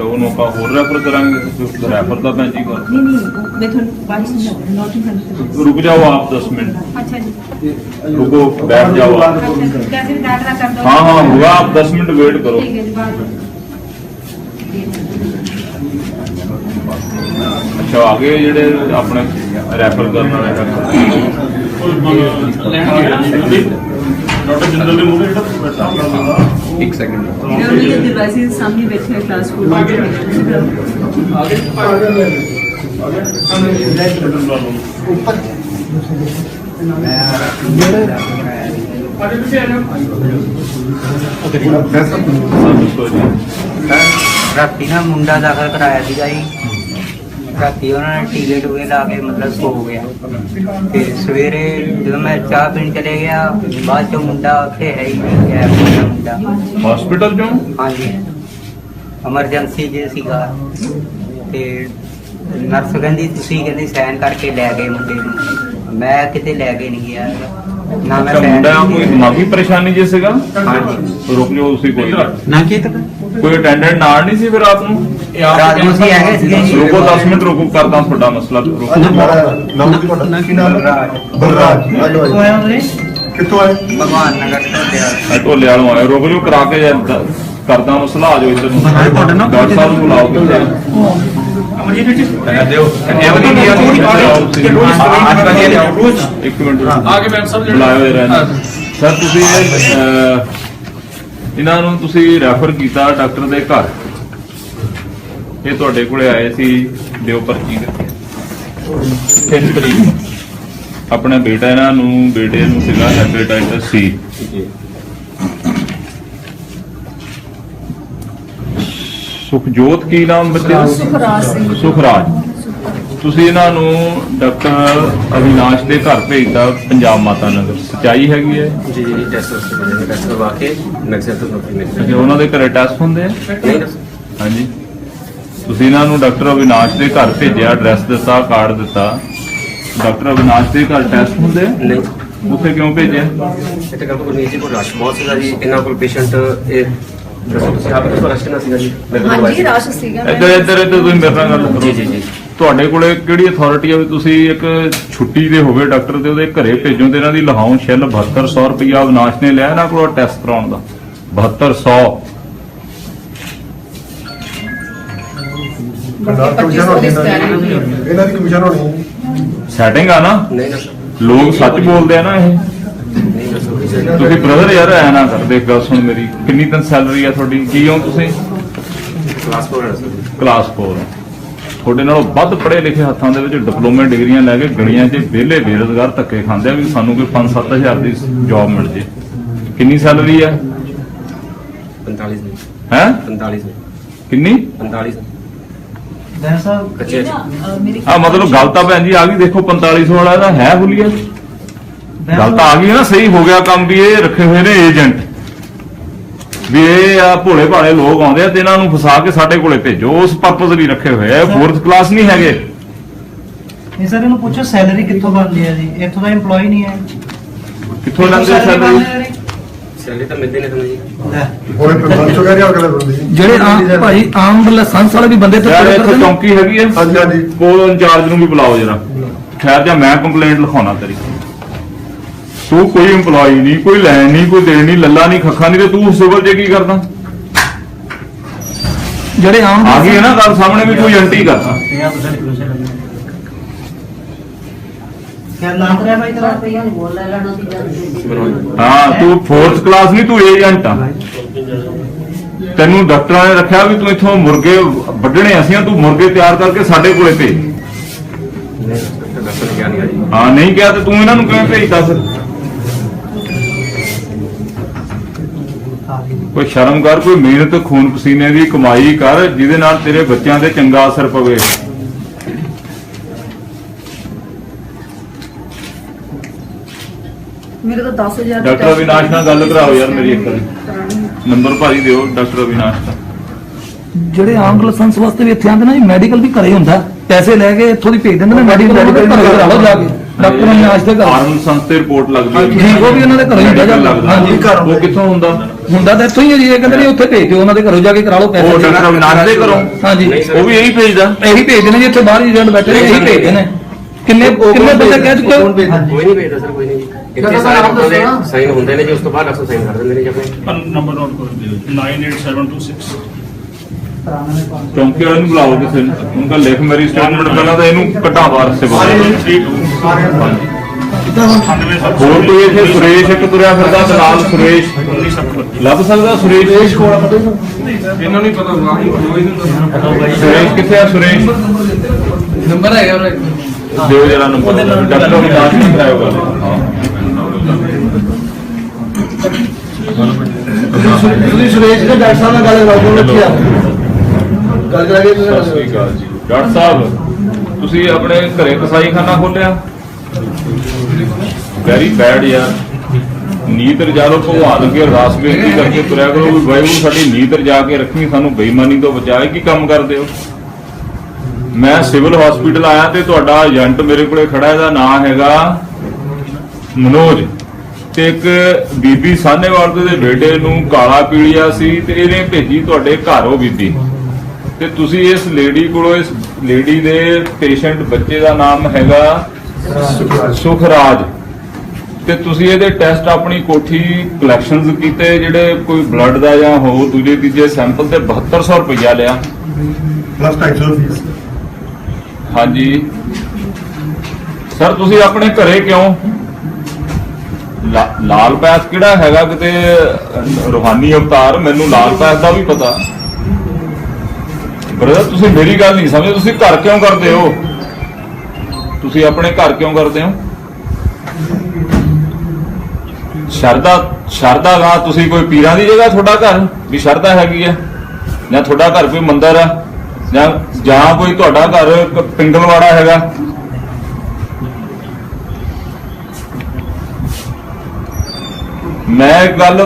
ਕੋਈ ਨਾਂ ਦਾ ਪਤਾ ਹੁੰਦਾ ਜੀ देखो टिक लगा ਅੱਛਾ ਉਹਨੂੰ ਆਪਾਂ ਹੋਰ ਰੈਫਰ ਕਰਾਂਗੇ ਰੈਫਰ ਦਾ ਭੈਣ ਜੀ ਕਰ नहीं नहीं वो मैं थोड़ा बात सुन नोटिंग कर रुक जाओ आप दस मिनट अच्छा जी रुको बैठ जाओ आप अच्छा कैसे डॉक्टर कर दो हाँ हाँ हुआ आप दस मिनट वेट करो ठीक है जी बात ਅੱਛਾ ਆਗੇ ਜਿਹੜੇ ਆਪਣੇ ਰੈਫਰ ਕਰਨ ਵਾਲੇ ਡਾਕਟਰ ਡਾਕਟਰ ਜਿੰਦਲ ਦੇ ਮੂਹਰੇ ਜਿਹੜਾ ਬੈਠਾ ਹੁੰਦਾ ਇੱਕ ਸੈਕਿੰਡ ਉਹਨਾਂ ਦੇ ਡਿਵਾਈਸਿਸ ਸਾਹਮਣੇ ਬੈਠੇ ਕਲਾਸ ਸਕੂਲ ਵਿੱਚ। ਆਗੇ ਆਗੇ ਆਗੇ ਲੈਟ ਬਟਨ ਲਾਓ ਉੱਪਰ ਰਾਤੀ ਨਾ ਮੁੰਡਾ ਦਾਖਲ ਕਰਾਇਆ ਸੀਗਾ ਜੀ। ਰਾਤੀ ਉਹਨਾਂ ਨੇ ਟੀਕੇ ਟੂਕੇ ਲਾ ਕੇ ਮਤਲਬ ਸੋ ਗਿਆ। ਤੇ ਸਵੇਰੇ ਜਦੋਂ ਮੈਂ ਚਾਹ ਪੀਣ ਚਲੇ ਗਿਆ ਬਾਅਦ ਚੋਂ ਮੁੰਡਾ ਉੱਥੇ ਹੈ ਹੀ ਨਹੀਂ ਗਿਆ ਮੁੰਡਾ। ਹਸਪੀਟਲ ਚੋਂ? ਹਾਂਜੀ। ਐਮਰਜੈਂਸੀ ਜੇ ਸੀਗਾ। ਤੇ ਨਰਸ ਕਹਿੰਦੀ ਤੁਸੀਂ ਕਹਿੰਦੀ ਸਾਈਨ ਕਰਕੇ ਲੈ ਗਏ ਮੁੰਡੇ ਨੂੰ। ਮੈਂ ਕਿਤੇ ਲੈ ਕੇ ਨਹੀਂ ਗਿਆ। ਨਾ ਮੈਂ ਅੱਛਾ sign ਮੁੰਡਾ ਕੀਤੀ। ਕੋਈ ਦਿਮਾਗੀ ਪਰੇਸ਼ਾਨੀ ਜੇ ਸੀਗਾ? ਹਾਂਜੀ। ਰੁਕ ਜਾਓ ਤੁਸੀਂ ਕੋਈ ਨਾ ਕੀ ਤੱਕ ਕੋਈ ਅਟੈਂਡੈਂਟ ਨਾਲ ਨਹੀਂ ਸੀ ਫਿਰ ਰਾਤ ਨੂੰ? ਰਾਤ ਨੂੰ ਸੀ ਹੈਗੇ ਸੀਗੇ। ਜੀ। ਰੁਕੋ 10 ਮਿੰਟ ਰੁਕੋ ਕਰਦਾ ਤੁਹਾਡਾ ਮਸਲਾ ਰੁਕੋ। ਨਾਮ ਕੀ ਤੁਹਾਡਾ ਨਾ ਕੀ ਨਾਮ ਬਲਰਾਜ ਕਿੱਥੋਂ ਆਇਆ ਉਹਨੇ ਕਿੱਥੋਂ ਆਏ? ਭਗਵਾਨ ਨਗਰ ਤੋਂ ਲਿਆ। ਮੈਂ ਢੋਲੇ ਵਾਲੋਂ ਆਇਆ। ਰੁਕ ਜਾਓ ਕਰਾ ਕੇ ਕਰਦਾ ਮਸਲਾ ਆ ਜਾਓ ਇੱਧਰ ਨੂੰ। ਡਾਕਟਰ ਸਾਹਿਬ ਨੂੰ ਬੁਲਾਓ ਕਿੱਥੇ ਅਮਰਜੀਤ ਜੀ ਦਿਓ। ਇਹ ਵਾਲੀ ਨਹੀਂ ਆ ਇੱਕ ਮਿੰਟ ਆ ਕੇ ਮੈਮ ਸਾਹਿਬ ਬੁਲਾਇਓ ਜਰਾ ਸਰ ਤੁਸੀਂ ਇਹ, ਅਹ, ਇਹਨਾਂ ਨੂੰ ਤੁਸੀਂ ਰੈਫਰ ਕੀਤਾ ਡਾਕਟਰ ਦੇ ਘਰ। ਇਹ ਤੁਹਾਡੇ ਕੋਲੇ ਆਏ ਸੀ ਦਿਓ ਪਰਚੀ ਦੇ ਤਿੰਨ ਤਰੀਕ ਨੂੰ। ਆਪਣਾ ਬੇਟਾ ਇਹਨਾਂ ਨੂੰ ਬੇਟੇ ਨੂੰ ਸੀਗਾ ਹੈਪੇਟਾਈਟਸ ਸੀ ਸੁਖਜੋਤ ਕੀ ਨਾਮ ਬੱਚੇ ਦਾ? ਸੁਖਰਾਜ ਸਿੰਘ ਸੁਖਰਾਜ। ਤੁਸੀਂ ਇਹਨਾਂ ਨੂੰ ਡਾਕਟਰ ਅਵਿਨਾਸ਼ ਦੇ ਘਰ ਭੇਜਤਾ ਪੰਜਾਬ ਮਾਤਾ ਨਗਰ। ਸਚਾਈ ਹੈਗੀ ਹੈ? ਜੀ ਜੀ ਟੈਸਟ ਕਰਵਾ ਟੈਸਟ ਕਰਵਾ ਕੇ ਨਕਸਲ ਤੋਂ ਨੌਕਰੀ ਕਿ ਉਹਨਾਂ ਦੇ ਘਰੇ ਟੈਸਟ ਹੁੰਦੇ ਆ? ਹਾਂਜੀ। ਤੁਸੀਂ ਇਹਨਾਂ ਨੂੰ ਡਾਕਟਰ ਅਵਿਨਾਸ਼ ਦੇ ਘਰ ਭੇਜਿਆ ਐਡਰੈਸ ਦਿੱਤਾ ਕਾਰਡ ਦਿੱਤਾ। ਡਾਕਟਰ ਅਵਿਨਾਸ਼ ਦੇ ਘਰ ਟੈਸਟ ਹੁੰਦੇ ਆ? ਨਹੀਂ। ਉੱਥੇ ਕਿਉਂ ਭੇਜਿਆ? ਇੱਥੇ ਕਰ ਕੋਈ ਨਹੀਂ ਜੀ ਕੋਈ ਰਸ਼ ਬਹੁਤ ਸੀਗਾ ਜੀ। ਇਹਨਾਂ ਕੋਲ ਪੇਸ਼ੈਂਟ ਇਹ ਦੱਸੋ ਤੁਸੀਂ ਆਪ ਕਿਸ ਰਸ਼ ਨਾ ਸੀਗਾ ਜੀ ਮੇਰੇ। ਕੋਲ ਹਾਂਜੀ ਦਵਾਈ ਰਸ਼ ਸੀਗਾ ਇੱਧਰ ਇੱਧਰ ਇੱਧਰ ਤੁਸੀਂ ਮੇਰੇ ਨਾਲ ਗੱਲ ਕਰੋ। ਜੀ, ਜੀ, ਜੀ। ਤੁਹਾਡੇ ਕੋਲੇ ਕਿਹੜੀ ਅਥਾਰਟੀ ਆ ਵੀ ਤੁਸੀਂ ਇੱਕ ਛੁੱਟੀ ਦੇ ਹੋਵੇ ਡਾਕਟਰ ਦੇ ਉਹਦੇ ਘਰੇ ਭੇਜੋ ਤੇ ਇਹਨਾਂ ਦੀ ਲਹਾਉਣ ਛਿੱਲ 7200 ਰੁਪਇਆ ਅਵਿਨਾਸ਼ ਨੇ ਲਿਆ ਇਹਨਾਂ ਕੋਲੋਂ ਟੈਸਟ ਕਰਾਉਣ ਦਾ। 7200 ਡਾਕਟਰ ਕਮਿਸ਼ਨ ਹੋਣੀ ਇਹਨਾਂ ਦੀ? ਕਮਿਸ਼ਨ ਹੋਣੀ? ਸੈਟਿੰਗ ਆ ਨਾ। ਨਹੀਂ ਨਾ ਸਰ ਲੋਕ ਸੱਚ ਬੋਲਦੇ ਆ ਨਾ ਇਹ। ਤੁਸੀਂ ਬ੍ਰਦਰ ਯਾਰ ਐ ਨਾ ਕਰਦੇ ਗੱਲ ਸੁਣ ਮੇਰੀ ਕਿੰਨੀ ਤਨ ਸੈਲਰੀ ਆ ਤੁਹਾਡੀ ਕੀ ਹੋ ਤੁਸੀਂ? ਕਲਾਸ ਕੋਲ ਹੈ ਸਰ ਕਲਾਸ 4 ਤੁਹਾਡੇ ਨਾਲੋਂ ਵੱਧ ਪੜ੍ਹੇ ਲਿਖੇ ਹੱਥਾਂ ਦੇ ਵਿੱਚ ਡਿਪਲੋਮੇ ਡਿਗਰੀਆਂ ਲੈ ਕੇ ਗਲੀਆਂ 'ਚ ਵਿਹਲੇ ਬੇਰੁਜ਼ਗਾਰ ਧੱਕੇ ਖਾਂਦੇ ਆ ਵੀ ਸਾਨੂੰ ਕੋਈ 5-7000 ਦੀ ਜੌਬ ਮਿਲ ਜੇ। ਕਿੰਨੀ ਸੈਲਰੀ ਹੈ 45 ਨੇ ਹੈ? 45 ਨੇ ਕਿੰਨੀ? 45 ਨੇ ਮੈਂ ਸਾਹਿਬ ਕੱਚੇ ਆ ਮਤਲਬ ਗੱਲ ਤਾਂ ਭੈਣ ਜੀ ਆ ਗਈ ਦੇਖੋ 4500 ਵਾਲਾ ਇਹਦਾ ਹੈ ਹੁਲੀਆ। ਗੱਲ ਤਾਂ ਆ ਗਈ ਨਾ ਸਹੀ ਹੋ ਗਿਆ ਕੰਮ ਵੀ ਇਹ ਰੱਖੇ ਹੋਏ ਨੇ ਏਜੰਟ ਵੀ ਇਹ ਆ ਭੋਲੇ ਭਾਲੇ ਲੋਕ ਆਉਂਦੇ ਆ ਤੇ ਇਹਨਾਂ ਨੂੰ ਫਸਾ ਕੇ ਸਾਡੇ ਕੋਲੇ ਭੇਜੋ ਉਸ ਪਰਪਸ ਲਈ ਰੱਖੇ ਹੋਏ ਆ ਫੋਰਥ ਕਲਾਸ ਨਹੀਂ ਹੈਗੇ। ਇਹ ਸਰ ਇਹਨੂੰ ਪੁੱਛੋ ਸੈਲਰੀ ਕਿੱਥੋਂ ਬਣਦੀ ਹੈ ਜੀ? ਇੱਥੋਂ ਦਾ EMPLOYE ਨਹੀਂ ਹੈ। ਕਿੱਥੋਂ ਲੈਂਦੇ ਸੈਲਰੀ ਸੈਲਰੀ ਤਾਂ ਮਿਲਦੇ ਨੇ ਤੁਹਾਨੂੰ ਜੀ। ਲੈ। ਹੋਏ 500 ਕਹਿ ਰਿਹਾ ਅਗਲੇ ਬੰਦੇ ਜਿਹੜੇ ਆਮ ਭਾਈ ਆਮ ਲਾਇਸੈਂਸ ਵਾਲੇ ਵੀ ਬੰਦੇ ਤੇ ਯਾਰ ਤੁਰੇ ਇੱਥੇ ਫਿਰਦੇ ਨੇ। ਚੌਂਕੀ ਹੈਗੀ ਹੈ। ਹਾਂਜੀ ਹਾਂਜੀ। ਕੋਲ ਇੰਚਾਰਜ ਨੂੰ ਵੀ ਬੁਲਾਓ ਜਰਾ। ਖੈਰ ਜਾਂ ਮੈਂ ਕੰਪਲੇਂਟ ਲਿਖਾਉਣਾ ਤੇਰੀ। ਤੂੰ ਕੋਈ EMPLOYE ਨਹੀਂ ਕੋਈ ਲੈਣ ਨਹੀਂ ਕੋਈ ਦੇਣ ਨਹੀਂ ਲੱਲਾ ਨਹੀਂ ਖੱਖਾ ਨਹੀਂ ਤੇ ਤੂੰ ਸਿਵਲ ਜੇ ਕੀ ਕਰਦਾ? ਜਿਹੜੇ ਆਮ ਆ ਗਈ ਹੈ ਨਾ ਗੱਲ ਸਾਹਮਣੇ ਵੀ ਕੋਈ ਐਂਟੀ ਕਰਦਾ। 50% ਕਮਿਸ਼ਨ ਲੱਗੀ ਕਿਆ ਨਾਮ ਰਿਹਾ ਭਾਈ ਤੇਰਾ? ਹਾਂ ਤੂੰ ਫੋਰਥ ਕਲਾਸ ਨਹੀਂ ਤੂੰ ਏਜੰਟ ਆ। ਤੈਨੂੰ ਡਾਕਟਰਾਂ ਨੇ ਰੱਖਿਆ ਵੀ ਤੂੰ ਇੱਥੋਂ ਮੁਰਗੇ ਵੱਢਣੇ ਅਸੀਂ ਆ, ਤੂੰ ਮੁਰਗੇ ਤਿਆਰ ਕਰਕੇ ਸਾਡੇ ਕੋਲੇ ਭੇਜ। ਹਾਂ ਨਹੀਂ ਕਿਹਾ ਤੇ ਤੂੰ ਇਹਨਾਂ ਨੂੰ ਕਿਵੇਂ ਭੇਜਦਾ ਫਿਰ ਆ ਗਈ ਕੋਈ ਸ਼ਰਮ ਕਰ ਕੋਈ ਮਿਹਨਤ ਖੂਨ ਪਸੀਨੇ ਦੀ ਕਮਾਈ ਕਰ ਜਿਹਦੇ ਨਾਲ ਤੇਰੇ ਬੱਚਿਆਂ ਤੇ ਚੰਗਾ ਅਸਰ ਪਵੇ। ਮੇਰੇ ਤਾਂ 10000 ਡਾਕਟਰ ਅਵਿਨਾਸ਼ ਨਾਲ ਗੱਲ ਕਰਾਓ ਯਾਰ ਮੇਰੀ ਇੱਕ ਵਾਰੀ। ਨੰਬਰ ਭਾਜੀ ਦਿਓ ਡਾਕਟਰ ਅਵਿਨਾਸ਼ ਦਾ। ਜਿਹੜੇ ਆਮ ਲਾਇਸੈਂਸ ਵਾਸਤੇ ਵੀ ਇੱਥੇ ਆਉਂਦੇ ਨਾ ਜੀ ਮੈਡੀਕਲ ਵੀ ਘਰੇ ਹੁੰਦਾ। ਪੈਸੇ ਲੈ ਕੇ ਇੱਥੋਂ ਦੀ ਭੇਜ ਦਿੰਦੇ ਨੇ ਮੈਡੀਕਲ ਘਰੇ ਕਰਾ ਲਓ ਜਾ ਕੇ। ਡਾਕਟਰ ਨੇ ਆਜ ਤੇ ਘਰ ਆਰਮਨ ਸੰਸ ਤੇ ਰਿਪੋਰਟ ਲੱਗਦੀ ਹੈ। ਜੀ ਉਹ ਵੀ ਉਹਨਾਂ ਦੇ ਘਰੋਂ ਹੀ ਹੁੰਦਾ ਜਾ ਕੇ। ਹਾਂਜੀ ਉਹ ਕਿੱਥੋਂ ਹੁੰਦਾ? ਹੁੰਦਾ ਤਾਂ ਇੱਥੋਂ ਹੀ ਹੈ ਜੀ ਇਹ ਕਹਿੰਦੇ ਨੇ ਉੱਥੇ ਭੇਜ ਦਿਓ ਉਹਨਾਂ ਦੇ ਘਰੋਂ ਜਾ ਕੇ ਕਰਾ ਲਓ ਪੈਸੇ ਉਹ ਡਾਕਟਰ ਅਵਿਨਾਸ਼ ਦੇ ਘਰੋਂ? ਹਾਂਜੀ। ਉਹ ਵੀ ਇਹੀ ਭੇਜਦਾ? ਇਹੀ ਭੇਜਦੇ ਨੇ ਜੀ ਇੱਥੇ ਬਾਹਰ ਏਜੰਟ ਬੈਠੇ ਨੇ ਇਹੀ ਭੇਜਦੇ ਨੇ। ਕਿੰਨੇ ਕਿੰਨੇ ਬੰਦੇ ਕਹਿ ਚੁੱਕੇ ਹੋ? ਕੋਈ ਨਹੀਂ ਭੇਜਦਾ ਸਰ ਕੋਈ ਨਹੀਂ। ਇੱਥੇ ਸਾਰੇ ਲੋਕਾਂ ਦੇ ਸਾਈਨ ਹੁੰਦੇ ਨੇ ਜੀ ਉਸ ਤੋਂ ਬਾਅਦ ਅਕਸਰ ਸਾਈਨ ਕਰ ਦਿੰਦੇ ਨੇ ਜੀ ਆਪਣੇ। ਨੰਬਰ ਨੋਟ ਕਰੋ 98726 ਚੌਂਕੀ ਵਾਲੇ ਨੂੰ ਬੁਲਾਓ ਕਿਸੇ ਨੂੰ। ਉਹਨਾਂ ਲਿਖ ਮੇਰੀ ਸਟੇਟਮੈਂਟ ਪਹਿਲਾਂ ਤਾਂ ਇਹਨੂੰ ਘਟਾ ਬਾਰ ਸੇ ਹੋਰ ਕੋਈ ਇੱਥੇ ਸੁਰੇਸ਼ ਇੱਕ ਤੁਰਿਆ ਫਿਰਦਾ ਤੇ ਨਾਲ ਸੁਰੇਸ਼? ਲੱਭ ਸਕਦਾ ਸੁਰੇਸ਼? ਇਹਨਾਂ ਨੂੰ ਪਤਾ ਨਾ ਸੁਰੇਸ਼ ਕਿੱਥੇ ਆ ਸੁਰੇਸ਼? ਨੰਬਰ ਹੈਗਾ ਉਹਦਾ ਦਿਓ ਜਰਾ ਨੰਬਰ। ਡਾਕਟਰ ਅਵਿਨਾਸ਼ ਨੂੰ ਕਰਾਇਓ ਗੱਲ ਹਾਂ ਤੁਸੀਂ ਸੁਰੇਸ਼ ਦੇ ਡਾਕਟਰ ਸਾਹਿਬ ਨਾਲ ਗੱਲ ਕਰਾਓ ਰੱਖਿਆ ਗੱਲ ਕਰਾ ਕੇ ਸਤਿ ਸ੍ਰੀ ਅਕਾਲ ਜੀ। ਡਾਕਟਰ ਸਾਹਿਬ ਤੁਸੀਂ ਆਪਣੇ ਘਰੇ ਕਸਾਈਖਾਨਾ ਖੋਲਿਆ? ਵੈਰੀ ਬੈਡ ਯਾਰ। ਨੀਤ ਰਜਾ ਭਗਵਾਨ ਅੱਗੇ ਅਰਦਾਸ ਬੇਨਤੀ ਕਰਕੇ ਤੁਰਿਆ ਕਰੋ ਵੀ ਵਾਹਿਗੁਰੂ ਸਾਡੀ ਨੀਤ ਰਜਾ ਕੇ ਰੱਖੀ, ਸਾਨੂੰ ਬੇਈਮਾਨੀ ਤੋਂ ਬਚਾਏ ਕੀ ਕੰਮ ਕਰਦੇ ਹੋ? ਮੈਂ ਸਿਵਲ ਹਸਪੀਟਲ ਆਇਆ ਤੇ ਤੁਹਾਡਾ ਏਜੰਟ ਮੇਰੇ ਕੋਲੇ ਖੜਾ, ਇਹਦਾ ਨਾਮ ਹੈਗਾ ਮਨੋਜ ਤੇ ਇੱਕ ਬੀਬੀ ਸਾਹਨੇਵਾਲ ਦੇ ਬੇਟੇ ਨੂੰ ਕਾਲਾ ਪੀਲੀਆ ਸੀ ਤੇ ਇਹਨੇ ਭੇਜੀ ਤੁਹਾਡੇ ਘਰ ਉਹ ਬੀਬੀ। ਤੇ ਤੁਸੀਂ ਇਸ ਲੇਡੀ ਕੋਲੋਂ, ਇਸ ਲੇਡੀ ਦੇ ਪੇਸ਼ੈਂਟ ਬੱਚੇ ਦਾ ਨਾਮ ਹੈਗਾ ਸੁਖਰਾਜ। ਤੇ ਤੁਸੀਂ ਇਹਦੇ ਟੈਸਟ ਆਪਣੀ ਕੋਠੀ ਕਲੈਕਸ਼ਨਸ ਕੀਤੇ ਜਿਹੜੇ ਕੋਈ ਬਲੱਡ ਦਾ ਜਾਂ ਹੋਰ ਦੂਜੇ ਤੀਜੇ ਸੈਂਪਲ ਤੇ 7200 ਰੁਪਇਆ ਲਿਆ। ਪਲੱਸ 250 ਫੀਸ ਹਾਂਜੀ। ਸਰ ਤੁਸੀਂ ਆਪਣੇ ਘਰੇ ਕਿਉਂ? ਲਾਲ ਪੈਸ ਕਿਹੜਾ ਹੈਗਾ ਕਿਤੇ? ਰੂਹਾਨੀ ਅਵਤਾਰ ਮੈਨੂੰ ਲਾਲ ਪੈਸ ਦਾ ਵੀ ਪਤਾ। ਬ੍ਰਦਰ ਤੁਸੀਂ ਮੇਰੀ ਗੱਲ ਨਹੀਂ ਸਮਝਦੇ ਤੁਸੀਂ ਘਰ ਕਿਉਂ ਕਰਦੇ ਹੋ? ਤੁਸੀਂ ਆਪਣੇ ਘਰ ਕਿਉਂ ਕਰਦੇ ਹੋ? ਸ਼ਰਦਾ ਸ਼ਰਦਾ ਗਾ, ਤੁਸੀਂ ਕੋਈ ਪੀਰਾਂ ਦੀ ਜਗ੍ਹਾ ਤੁਹਾਡਾ ਘਰ? ਵੀ ਸ਼ਰਦਾ ਹੈਗੀ ਆ? ਜਾਂ ਤੁਹਾਡਾ ਘਰ ਕੋਈ ਮੰਦਰ ਆ? ਜਾਂ ਜਾਂ ਕੋਈ ਤੁਹਾਡਾ ਘਰ ਕ- ਪਿੰਗਲਵਾੜਾ ਹੈਗਾ? ਮੈਂ ਗੱਲ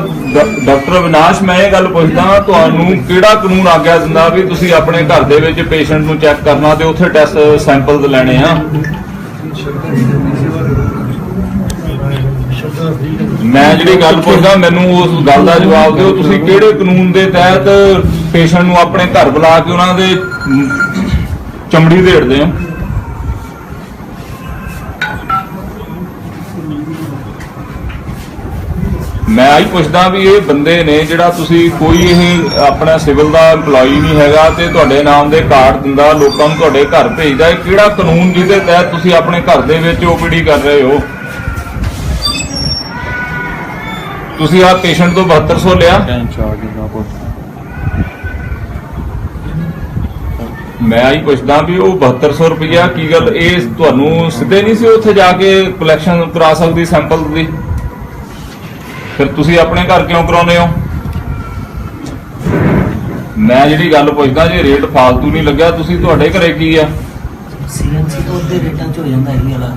ਡਾਕਟਰ ਅਵਿਨਾਸ਼, ਮੈਂ ਇਹ ਗੱਲ ਪੁੱਛਦਾ ਤੁਹਾਨੂੰ ਕਿਹੜਾ ਕਾਨੂੰਨ ਆਗਿਆ ਦਿੰਦਾ ਵੀ ਤੁਸੀਂ ਆਪਣੇ ਘਰ ਦੇ ਵਿੱਚ ਪੇਸ਼ੈਂਟ ਨੂੰ ਚੈੱਕ ਕਰਨਾ ਤੇ ਉੱਥੇ ਟੈਸਟ ਸੈਂਪਲਸ ਲੈਣੇ ਆ? ਮੈਂ ਜਿਹੜੀ ਗੱਲ ਪੁੱਛਦਾ ਮੈਨੂੰ ਉਸ ਗੱਲ ਦਾ ਜਵਾਬ ਦਿਓ। ਤੁਸੀਂ ਕਿਹੜੇ ਕਾਨੂੰਨ ਦੇ ਤਹਿਤ ਪੇਸ਼ੈਂਟ ਨੂੰ ਆਪਣੇ ਘਰ ਬੁਲਾ ਕੇ ਉਹਨਾਂ ਦੇ ਚਮੜੀ ਦੇੜਦੇ ਹੋ? ਮੈਂ ਆਈ ਪੁੱਛਦਾ ਵੀ ਇਹ ਬੰਦੇ ਨੇ ਜਿਹੜਾ ਤੁਸੀਂ ਕੋਈ ਇਹ ਆਪਣਾ ਸਿਵਲ ਦਾ EMPLOYE ਨਹੀਂ ਹੈਗਾ ਤੇ ਤੁਹਾਡੇ ਨਾਮ ਦੇ ਕਾਰਡ ਦਿੰਦਾ ਲੋਕਾਂ ਨੂੰ ਤੁਹਾਡੇ ਘਰ ਭੇਜਦਾ ਇਹ ਕਿਹੜਾ ਕਾਨੂੰਨ ਜਿਹਦੇ ਤਹਿਤ ਤੁਸੀਂ ਆਪਣੇ ਘਰ ਦੇ ਵਿੱਚ ਓਪੀਡੀ ਕਰ ਰਹੇ ਹੋ? ਤੁਸੀਂ ਆ ਪੇਸ਼ੈਂਟ ਤੋਂ 7200 ਲਿਆ। ਮੈਂ ਆਈ ਪੁੱਛਦਾ ਵੀ ਉਹ 7200 ਰੁਪਇਆ ਕੀ ਗੱਲ, ਇਹ ਤੁਹਾਨੂੰ ਸਿੱਧੇ ਨਹੀਂ ਸੀ ਉੱਥੇ ਜਾ ਕੇ ਕਲੈਕਸ਼ਨ ਕਰਾ ਸਕਦੀ ਸੈਂਪਲ ਦੀ? ਫਿਰ ਤੁਸੀਂ ਆਪਣੇ ਘਰ ਕਿਉਂ ਕਰਾਉਂਦੇ ਹੋ? ਮੈਂ ਜਿਹੜੀ ਗੱਲ ਪੁੱਛਦਾ, ਜੇ ਰੇਟ ਫਾਲਤੂ ਨਹੀਂ ਲੱਗਿਆ, ਤੁਸੀਂ ਤੁਹਾਡੇ ਘਰੇ ਕੀ ਆ? ਸੀਐਨਸੀ ਤੋਂ ਉਹਦੇ ਰੇਟਾਂ 'ਚ ਹੋ ਜਾਂਦਾ ਇਹ ਵਾਲਾ।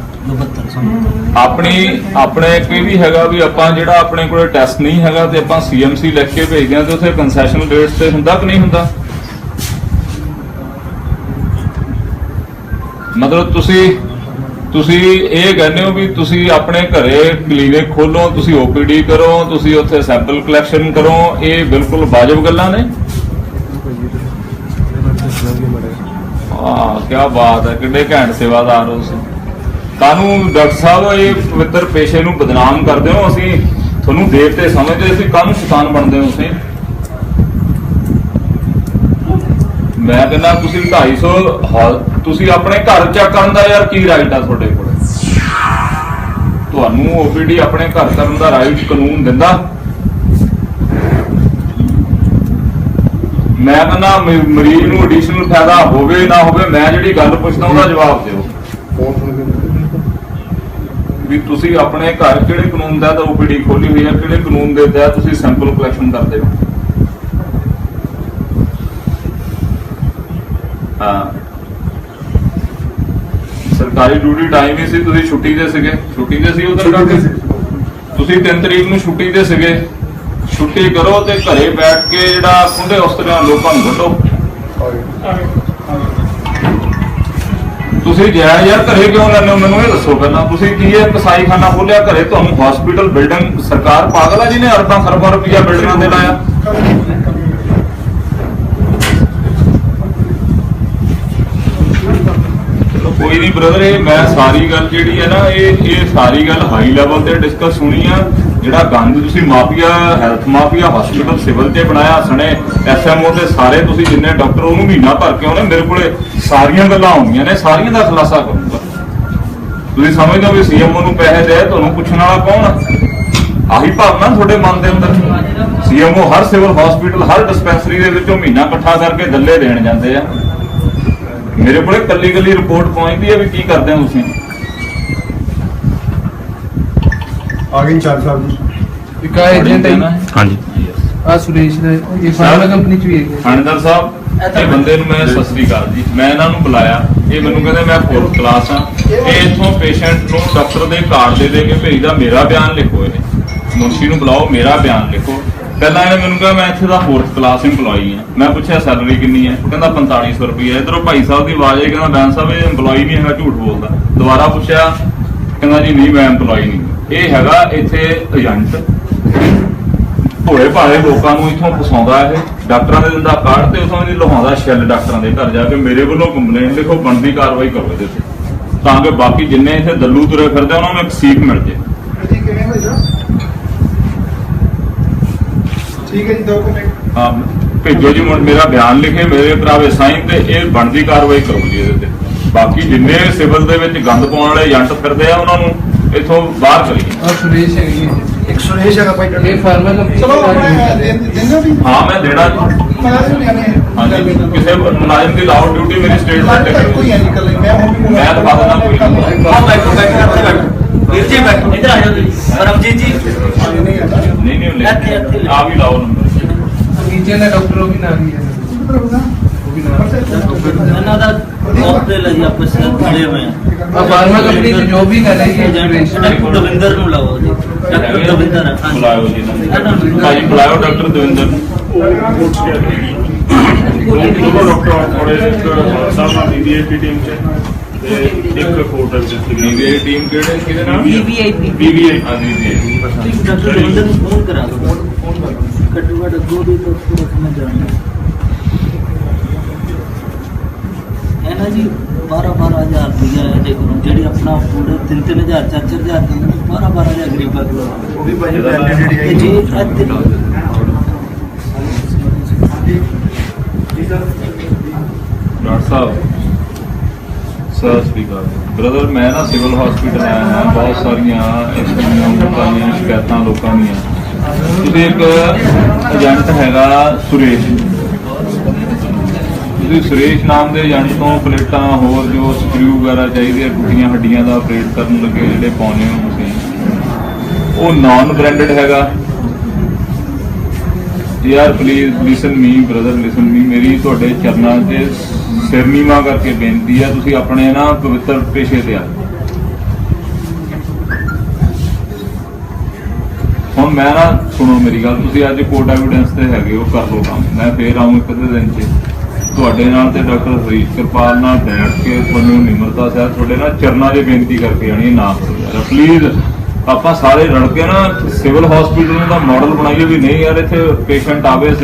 ਆਪਣੀ ਆਪਣੇ ਕੋਈ ਵੀ ਹੈਗਾ ਵੀ ਆਪਾਂ ਜਿਹੜਾ ਆਪਣੇ ਕੋਲੇ ਟੈਸਟ ਨਹੀਂ ਹੈਗਾ ਤੇ ਆਪਾਂ ਸੀਐਮਸੀ ਲਿਖ ਕੇ ਭੇਜਦੇ ਆ ਤੇ ਉੱਥੇ ਕੰਸੈਸ਼ਨ ਰੇਟਸ ਤੇ ਹੁੰਦਾ ਕਿ ਨਹੀਂ ਹੁੰਦਾ? ਮਤਲਬ ਤੁਸੀਂ ਤੁਸੀਂ ਇਹ ਕਹਿੰਦੇ ਹੋ ਵੀ ਤੁਸੀਂ ਆਪਣੇ ਘਰੇ ਕਲੀਨਿਕ ਖੋਲੋ ਤੁਸੀਂ ਓਪੀਡੀ ਕਰੋ ਤੁਸੀਂ ਉੱਥੇ ਸੈਂਪਲ ਕਲੈਕਸ਼ਨ ਕਰੋ ਇਹ ਬਿਲਕੁਲ ਵਾਜਬ ਗੱਲਾਂ ਨੇ? ਹਾਂ? ਕੀ ਬਾਤ ਹੈ ਕਿੰਨੇ ਘੈਂਟ ਸੇਵਾਦਾਰ ਹੋ ਤੁਸੀਂ। ਕਾਨੂੰ ਡਾਕਟਰ ਸਾਹਿਬ, ਇਹ ਪਵਿੱਤਰ ਪੇਸ਼ੇ ਨੂੰ ਬਦਨਾਮ ਕਰਦੇ ਹੋ। ਅਸੀਂ ਤੁਹਾਨੂੰ ਦੇਵਤੇ ਸਮਝਦੇ ਸੀ ਕਾਨੂੰ ਸ਼ੈਤਾਨ ਬਣਦੇ ਹੋ ਤੁਸੀਂ? ਮੈਂ ਕਹਿੰਦਾ, ਤੁਸੀਂ 250 ਤੁਸੀਂ ਆਪਣੇ ਘਰ ਚੈੱਕ ਕਰਨ ਦਾ ਯਾਰ ਕੀ ਰਾਈਟ ਆ ਤੁਹਾਡੇ ਕੋਲ? ਤੁਹਾਨੂੰ ਓਪੀਡੀ ਆਪਣੇ ਘਰ ਕਰਨ ਦਾ ਰਾਈਟ ਕਾਨੂੰਨ ਦਿੰਦਾ। ਮੈਂ ਕਹਿੰਦਾ ਮਰੀਜ਼ ਨੂੰ ਐਡੀਸ਼ਨਲ ਫਾਇਦਾ ਹੋਵੇ ਨਾ ਹੋਵੇ, ਮੈਂ ਜਿਹੜੀ ਗੱਲ ਪੁੱਛਦਾ, ਉਹਦਾ ਜਵਾਬ ਦਿਓ। ਵੀ ਤੁਸੀਂ ਆਪਣੇ ਘਰ ਕਿਹੜੇ ਕਾਨੂੰਨ ਦਾ ਤਾਂ ਓਪੀਡੀ ਖੋਲੀ ਹੋਈ ਹੈ ਕਿਹੜੇ ਕਾਨੂੰਨ ਦੇ ਤਹਿਤ ਤੁਸੀਂ ਸੈਂਪਲ ਕਲੈਕਸ਼ਨ ਕਰਦੇ ਹੋ? ਹਾਂ। ਸਰਕਾਰੀ ਡਿਊਟੀ ਟਾਈਮ ਹੀ ਸੀ ਤੁਸੀਂ ਛੁੱਟੀ ਦੇ ਸੀਗੇ। ਛੁੱਟੀ ਦੇ ਸੀ ਉਦੋਂ ਕਰਕੇ ਤੁਸੀਂ 3 ਤਰੀਕ ਨੂੰ ਛੁੱਟੀ ਦੇ ਸੀਗੇ। ਛੁੱਟੀ ਕਰੋ ਤੇ ਘਰੇ ਬੈਠ ਕੇ ਜਿਹੜਾ ਖੁੰਡੇ ਉਸ ਤਰ੍ਹਾਂ ਲੋਕਾਂ ਨੂੰ ਘਟੋ ਤੁਸੀਂ ਜਾਇਜ਼ ਯਾਰ, ਘਰੇ ਕਿਉਂ ਲੈਣੇ ਹੋ? ਮੈਨੂੰ ਇਹ ਦੱਸੋ ਪਹਿਲਾਂ। ਤੁਸੀਂ ਕੀ ਇਹ ਕਸਾਈਖਾਨਾ ਖੋਲਿਆ? ਘਰੇ ਤੁਹਾਨੂੰ ਹਸਪੀਟਲ ਬਿਲਡਿੰਗ ਸਰਕਾਰ ਪਾਗਲ ਆ ਜਿਹਨੇ ਅਰਬਾਂ ਖਰਬਾਂ ਰੁਪਈਆ ਬਿਲਡਿੰਗਾਂ ਤੇ ਲਾਇਆ? ਚਲੋ, ਕੋਈ ਨਹੀਂ ਬ੍ਰਦਰ ਇਹ ਮੈਂ ਸਾਰੀ ਗੱਲ ਜਿਹੜੀ ਹੈ ਨਾ, ਇਹ ਇਹ ਸਾਰੀ ਗੱਲ ਹਾਈ ਲੈਵਲ ਤੇ ਡਿਸਕਸ ਹੋਣੀ ਆ। ਜਿਹੜਾ ਗੰਦ ਤੁਸੀਂ mafia health mafia hospital civil ਤੇ ਬਣਾਇਆ, ਸਣੇ ਐਸਐਮਓ ਤੇ ਸਾਰੇ ਤੁਸੀਂ ਜਿੰਨੇ ਡਾਕਟਰ ਉਹਨੂੰ ਮਹੀਨਾ ਭਰ ਕੇ ਆਉਣੇ ਮੇਰੇ ਕੋਲੇ। ਸਾਰੀਆਂ ਗੱਲਾਂ ਆਉਂਦੀਆਂ ਨੇ ਸਾਰੀਆਂ ਦਾ ਖੁਲਾਸਾ ਕਰੂੰਗਾ। ਤੁਸੀਂ ਸਮਝਦੇ ਹੋ ਵੀ ਸੀਐਮਓ ਨੂੰ ਪੈਸੇ ਦੇ ਤੁਹਾਨੂੰ ਪੁੱਛਣ ਵਾਲਾ ਕੌਣ ਆ? ਆਹੀ ਭਾਵਨਾ ਤੁਹਾਡੇ ਮਨ ਦੇ ਅੰਦਰ। ਸੀਐਮਓ ਹਰ ਸਿਵਲ ਹਸਪੀਟਲ ਹਰ ਡਿਸਪੈਂਸਰੀ ਦੇ ਵਿੱਚੋਂ ਮਹੀਨਾ ਇਕੱਠਾ ਕਰਕੇ ਦੱਲੇ ਦੇਣ ਜਾਂਦੇ ਆ। ਮੇਰੇ ਕੋਲੇ ਕੱਲੀ ਕੱਲੀ ਰਿਪੋਰਟ ਪਹੁੰਚਦੀ ਹੈ ਵੀ ਕੀ ਕਰਦੇ ਹੋ ਤੁਸੀਂ? ਆ ਚਾਰ ਸਾਹਿਬ ਜੀ ਇੱਕ ਆ ਏਜੰਟ ਹੈ ਹਾਂਜੀ। ਆ ਸੁਰੇਸ਼ ਦਾ ਇਹ ਫਾਰਮਾ ਕੰਪਨੀ ਚ ਵੀ ਹੈ ਥਾਣੇਦਾਰ ਸਾਹਿਬ ਇਹ ਬੰਦੇ ਨੂੰ ਮੈਂ ਸਤਿ ਸ੍ਰੀ ਅਕਾਲ ਜੀ। ਮੈਂ ਇਹਨਾਂ ਨੂੰ ਬੁਲਾਇਆ। ਇਹ ਮੈਨੂੰ ਕਹਿੰਦੇ ਮੈਂ ਫੋਰਥ ਕਲਾਸ ਆ ਇਹ ਇਥੋਂ ਪੇਸ਼ੈਂਟ ਨੂੰ ਡਾਕਟਰ ਦੇ ਕਾਰਡ ਦੇ ਦੇ ਕੇ ਭੇਜਦਾ। ਮੇਰਾ ਬਿਆਨ ਲਿਖੋ ਇਹ ਮੁਨਸ਼ੀ ਨੂੰ ਬੁਲਾਓ ਮੇਰਾ ਬਿਆਨ ਲਿਖੋ। ਪਹਿਲਾਂ ਇਹਨੇ ਮੈਨੂੰ ਕਿਹਾ ਮੈਂ ਇੱਥੇ ਦਾ ਫੋਰਥ ਕਲਾਸ EMPLOYE ਆ ਮੈਂ ਪੁੱਛਿਆ ਸੈਲਰੀ ਕਿੰਨੀ ਹੈ? ਉਹ ਕਹਿੰਦਾ 4500 ਰੁਪਏ ਇਧਰੋਂ ਭਾਈ ਸਾਹਿਬ ਦੀ ਆਵਾਜ਼ ਆਈ ਕਹਿੰਦਾ ਬੈਂਸ ਸਾਹਿਬ ਇਹ EMPLOYE ਨਹੀਂ ਹੈਗਾ ਝੂਠ ਬੋਲਦਾ। ਦੁਬਾਰਾ ਪੁੱਛਿਆ ਕਹਿੰਦਾ ਜੀ ਨਹੀਂ ਮੈਂ EMPLOYE ਨਹੀਂ। ਇਹ ਹੈਗਾ ਇੱਥੇ ਏਜੰਟ ਭੋਲੇ ਭਾਲੇ ਲੋਕਾਂ ਨੂੰ ਇੱਥੋਂ ਫਸਾਉਂਦਾ ਇਹ ਡਾਕਟਰਾਂ ਦੇ ਦਿੰਦਾ ਕਾਰਡ ਤੇ ਉਥੋਂ ਨਹੀਂ ਲਹਾਉਂਦਾ ਸ਼ੈਲ ਡਾਕਟਰਾਂ ਦੇ ਘਰ ਜਾ ਕੇ ਮੇਰੇ ਵੱਲੋਂ ਕੰਪਲੇਂਟ ਲਿਖੋ ਬਣਦੀ ਕਾਰਵਾਈ ਕਰੋ ਇਹਦੇ ਤੇ। ਤਾਂ ਕਿ ਬਾਕੀ ਜਿੰਨੇ ਇੱਥੇ ਦੱਲੂ ਤੁਰੇ ਫਿਰਦੇ ਉਹਨਾਂ ਨੂੰ ਇੱਕ ਸੀਖ ਮਿਲ ਜੇ। ਜੀ ਠੀਕ ਹੈ ਜੀ ਦੋ ਮਿੰਟ। ਹਾਂ ਭੇਜੋ ਜੀ ਮੇਰਾ ਬਿਆਨ ਲਿਖੇ ਮੇਰੇ ਭਰਾਵੇ ਸਾਈਨ ਤੇ ਇਹ ਬਣਦੀ ਕਾਰਵਾਈ ਕਰੋ ਜੀ ਇਹਦੇ ਤੇ। ਬਾਕੀ ਜਿੰਨੇ ਸਿਵਲ ਦੇ ਵਿੱਚ ਗੰਦ ਪਾਉਣ ਵਾਲੇ ਏਜੰਟ ਫਿਰਦੇ ਆ ਉਹਨਾਂ ਨੂੰ ਇੱਥੋਂ ਬਾਹਰ ਕਰੀਏ ਸੁਰੇਸ਼ ਹੈ। ਇੱਕ ਸੁਰੇਸ਼ ਹੈਗਾ ਭਾਈ ਇਹ ਫਾਰਮਾ ਕੰਪਨੀ ਚਲੋ ਆਪਾਂ ਦਿੰਦੇ ਵੀ ਹਾਂ ਮੈਂ ਦੇਣਾ ਜੀ ਮਲਾਜ਼ਮ ਲਿਆਣੇ ਹਾਂਜੀ ਕਿਸੇ ਮੁਲਾਜ਼ਮ ਦੀ ਲਾਓ ਡਿਊਟੀ ਮੇਰੀ ਸਟੇਟਮੈਂਟ ਮੈਂ ਕੋਈ ਹੈ ਨਹੀਂ ਕਰ ਲਈ ਮੈਂ ਹੁਣ ਮੈਂ ਦਿਖਾ ਦਿੰਦਾ ਕੋਈ ਨਹੀਂ ਆਓ ਬੈਠੋ ਬੈਠੋ ਇੱਥੇ ਬੈਠੋ ਵੀਰ ਜੀ ਬੈਠੋ ਇੱਧਰ ਆ ਜਾਓ ਤੁਸੀਂ ਪਰਮਜੀਤ ਜੀ ਨਹੀਂ ਨਹੀਂ ਲੈ ਇੱਥੇ- ਇੱਥੇ ਲੈ। ਆ ਵੀ ਲਾਓ ਨੰਬਰ ਨੀਚੇ ਦਾ ਡਾਕਟਰ ਉਹ ਵੀ ਨਾਲ ਹੀ ਹੈ ਉਹ ਵੀ ਨਾਲ ਇਹਨਾਂ ਦਾ ਆਫ ਦੇ ਲਈ ਆਪਾਂ ਸਿਰ ਖੜੇ ਹੋਏ ਆ ਆ ਫਾਰਮਾ ਕੰਪਨੀ ਚ ਜੋ ਵੀ ਕਰ ਰਹੀ ਹੈ ਸੁਰੇਸ਼ ਡਾਕਟਰ ਦਵਿੰਦਰ ਨੂੰ ਲਾਓ ਜੀ ਡਾਕਟਰ ਦਵਿੰਦਰ। ਬੁਲਾਓ ਜੀ ਭਾਜੀ ਬੁਲਾਓ ਡਾਕਟਰ ਦਵਿੰਦਰ ਦੋ ਡਾਕਟਰ ਥੋੜੇ ਸਾਹਿਬ ਨਾਲ ਡੀਡੀਏਪੀ ਟੀਮ ਚ ਤੇ ਇੱਕ ਕੋਟਲ ਚ ਸੀਗੇ ਬੀਵੀਆਈ ਟੀਮ ਕਿਹੜੇ ਕਿਹਦੇ ਨਾਲ? VVIP ਬੀਵੀਆਈ ਹਾਂ ਬੀਵੀਆਈ ਡਾਕਟਰ ਦਵਿੰਦਰ ਨੂੰ ਫੋਨ ਕਰਾ ਦਿਓ ਘੱਟੋ ਘੱਟ ਦੋ ਦਿਨ ਤੋਂ ਰੱਖਣਾ ਚਾਹੁੰਦਾ ਹੈ ਨਾ ਜੀ 12 12000 ਰੁਪਇਆ ਜੇ ਕਰੋ ਜਿਹੜੀ ਆਪਣਾ ਪੂਰੇ 3 3000 4 4000 ਦਿੰਦੇ ਨੇ 12 12000 ਗਰੀਬਾਂ ਕੋਲ ਉਹ ਵੀ ਭਾਈ ਵੈਲਿਡਿਟੀ ਤੇ ਹੈ ਜੀ ਅੱਜ ਡਾਕਟਰ ਸਾਹਿਬ ਸਤਿ ਸ੍ਰੀ ਅਕਾਲ। ਬ੍ਰਦਰ ਮੈਂ ਨਾ ਸਿਵਲ ਹਸਪੀਟਲ ਆਇਆ ਹਾਂ ਬਹੁਤ ਸਾਰੀਆਂ ਇਸ ਤਰ੍ਹਾਂ ਲੋਕਾਂ ਦੀਆਂ ਸ਼ਿਕਾਇਤਾਂ ਲੋਕਾਂ ਦੀਆਂ। ਤੁਸੀਂ ਇੱਕ ਏਜੰਟ ਹੈਗਾ ਸੁਰੇਸ਼। ਤੁਸੀਂ ਸੁਰੇਸ਼ ਨਾਮ ਦੇ ਏਜੰਟ ਤੋਂ ਪਲੇਟਾਂ ਹੋਰ ਜੋ ਸਕਰੂ ਵਗੈਰਾ ਚਾਹੀਦੇ ਆ, ਟੁੱਟੀਆਂ ਹੱਡੀਆਂ ਦਾ ਆਪਰੇਟ ਕਰਨ ਲੱਗੇ ਜਿਹੜੇ ਪਾਉਣੇ ਹੋ ਤੁਸੀਂ। ਉਹ ਨਾਨ ਬ੍ਰਾਂਡਡ ਹੈਗਾ। ਯਾਰ please listen me brother listen me ਮੇਰੀ ਤੁਹਾਡੇ ਚਰਨਾਂ 'ਚ ਸਿਰ ਕਰਕੇ ਬੇਨਤੀ ਆ, ਤੁਸੀਂ ਆਪਣੇ ਨਾ ਪਵਿੱਤਰ ਪੇਸ਼ੇ ਤੇ ਆ ਹੁਣ ਮੈਂ ਨਾ, ਸੁਣੋ ਮੇਰੀ ਗੱਲ, ਤੁਸੀਂ ਅੱਜ ਕੋਰਟ ਐਵੀਡੈਂਸ ਤੇ ਹੈਗੇ ਹੋ, ਕਰ ਲੋ ਕੰਮ। ਮੈਂ ਫੇਰ ਆਉਂ ਇੱਕ ਅੱਧੇ ਦਿਨ 'ਚ। ਤੁਹਾਡੇ ਨਾਲ ਤੇ ਡਾਕਟਰ ਹਰੀਸ਼ ਕਿਰਪਾਲ ਨਾਲ ਬੈਠ ਕੇ ਤੁਹਾਨੂੰ ਨਿਮਰਤਾ ਸਾਹਿਬ ਤੁਹਾਡੇ ਨਾਲ ਚਰਨਾਂ 'ਚ ਬੇਨਤੀ ਕਰਕੇ ਆਣੀ ਨਾ। ਪਲੀਜ਼ ਆਪਾਂ ਸਾਰੇ ਰਲ ਕੇ ਨਾ ਸਿਵਲ ਹਸਪੀਟਲ ਦਾ ਮਾਡਲ ਬਣਾਈਏ ਵੀ ਨਹੀਂ ਯਾਰ, ਇੱਥੇ ਪੇਸ਼ੈਂਟ ਆਵੇ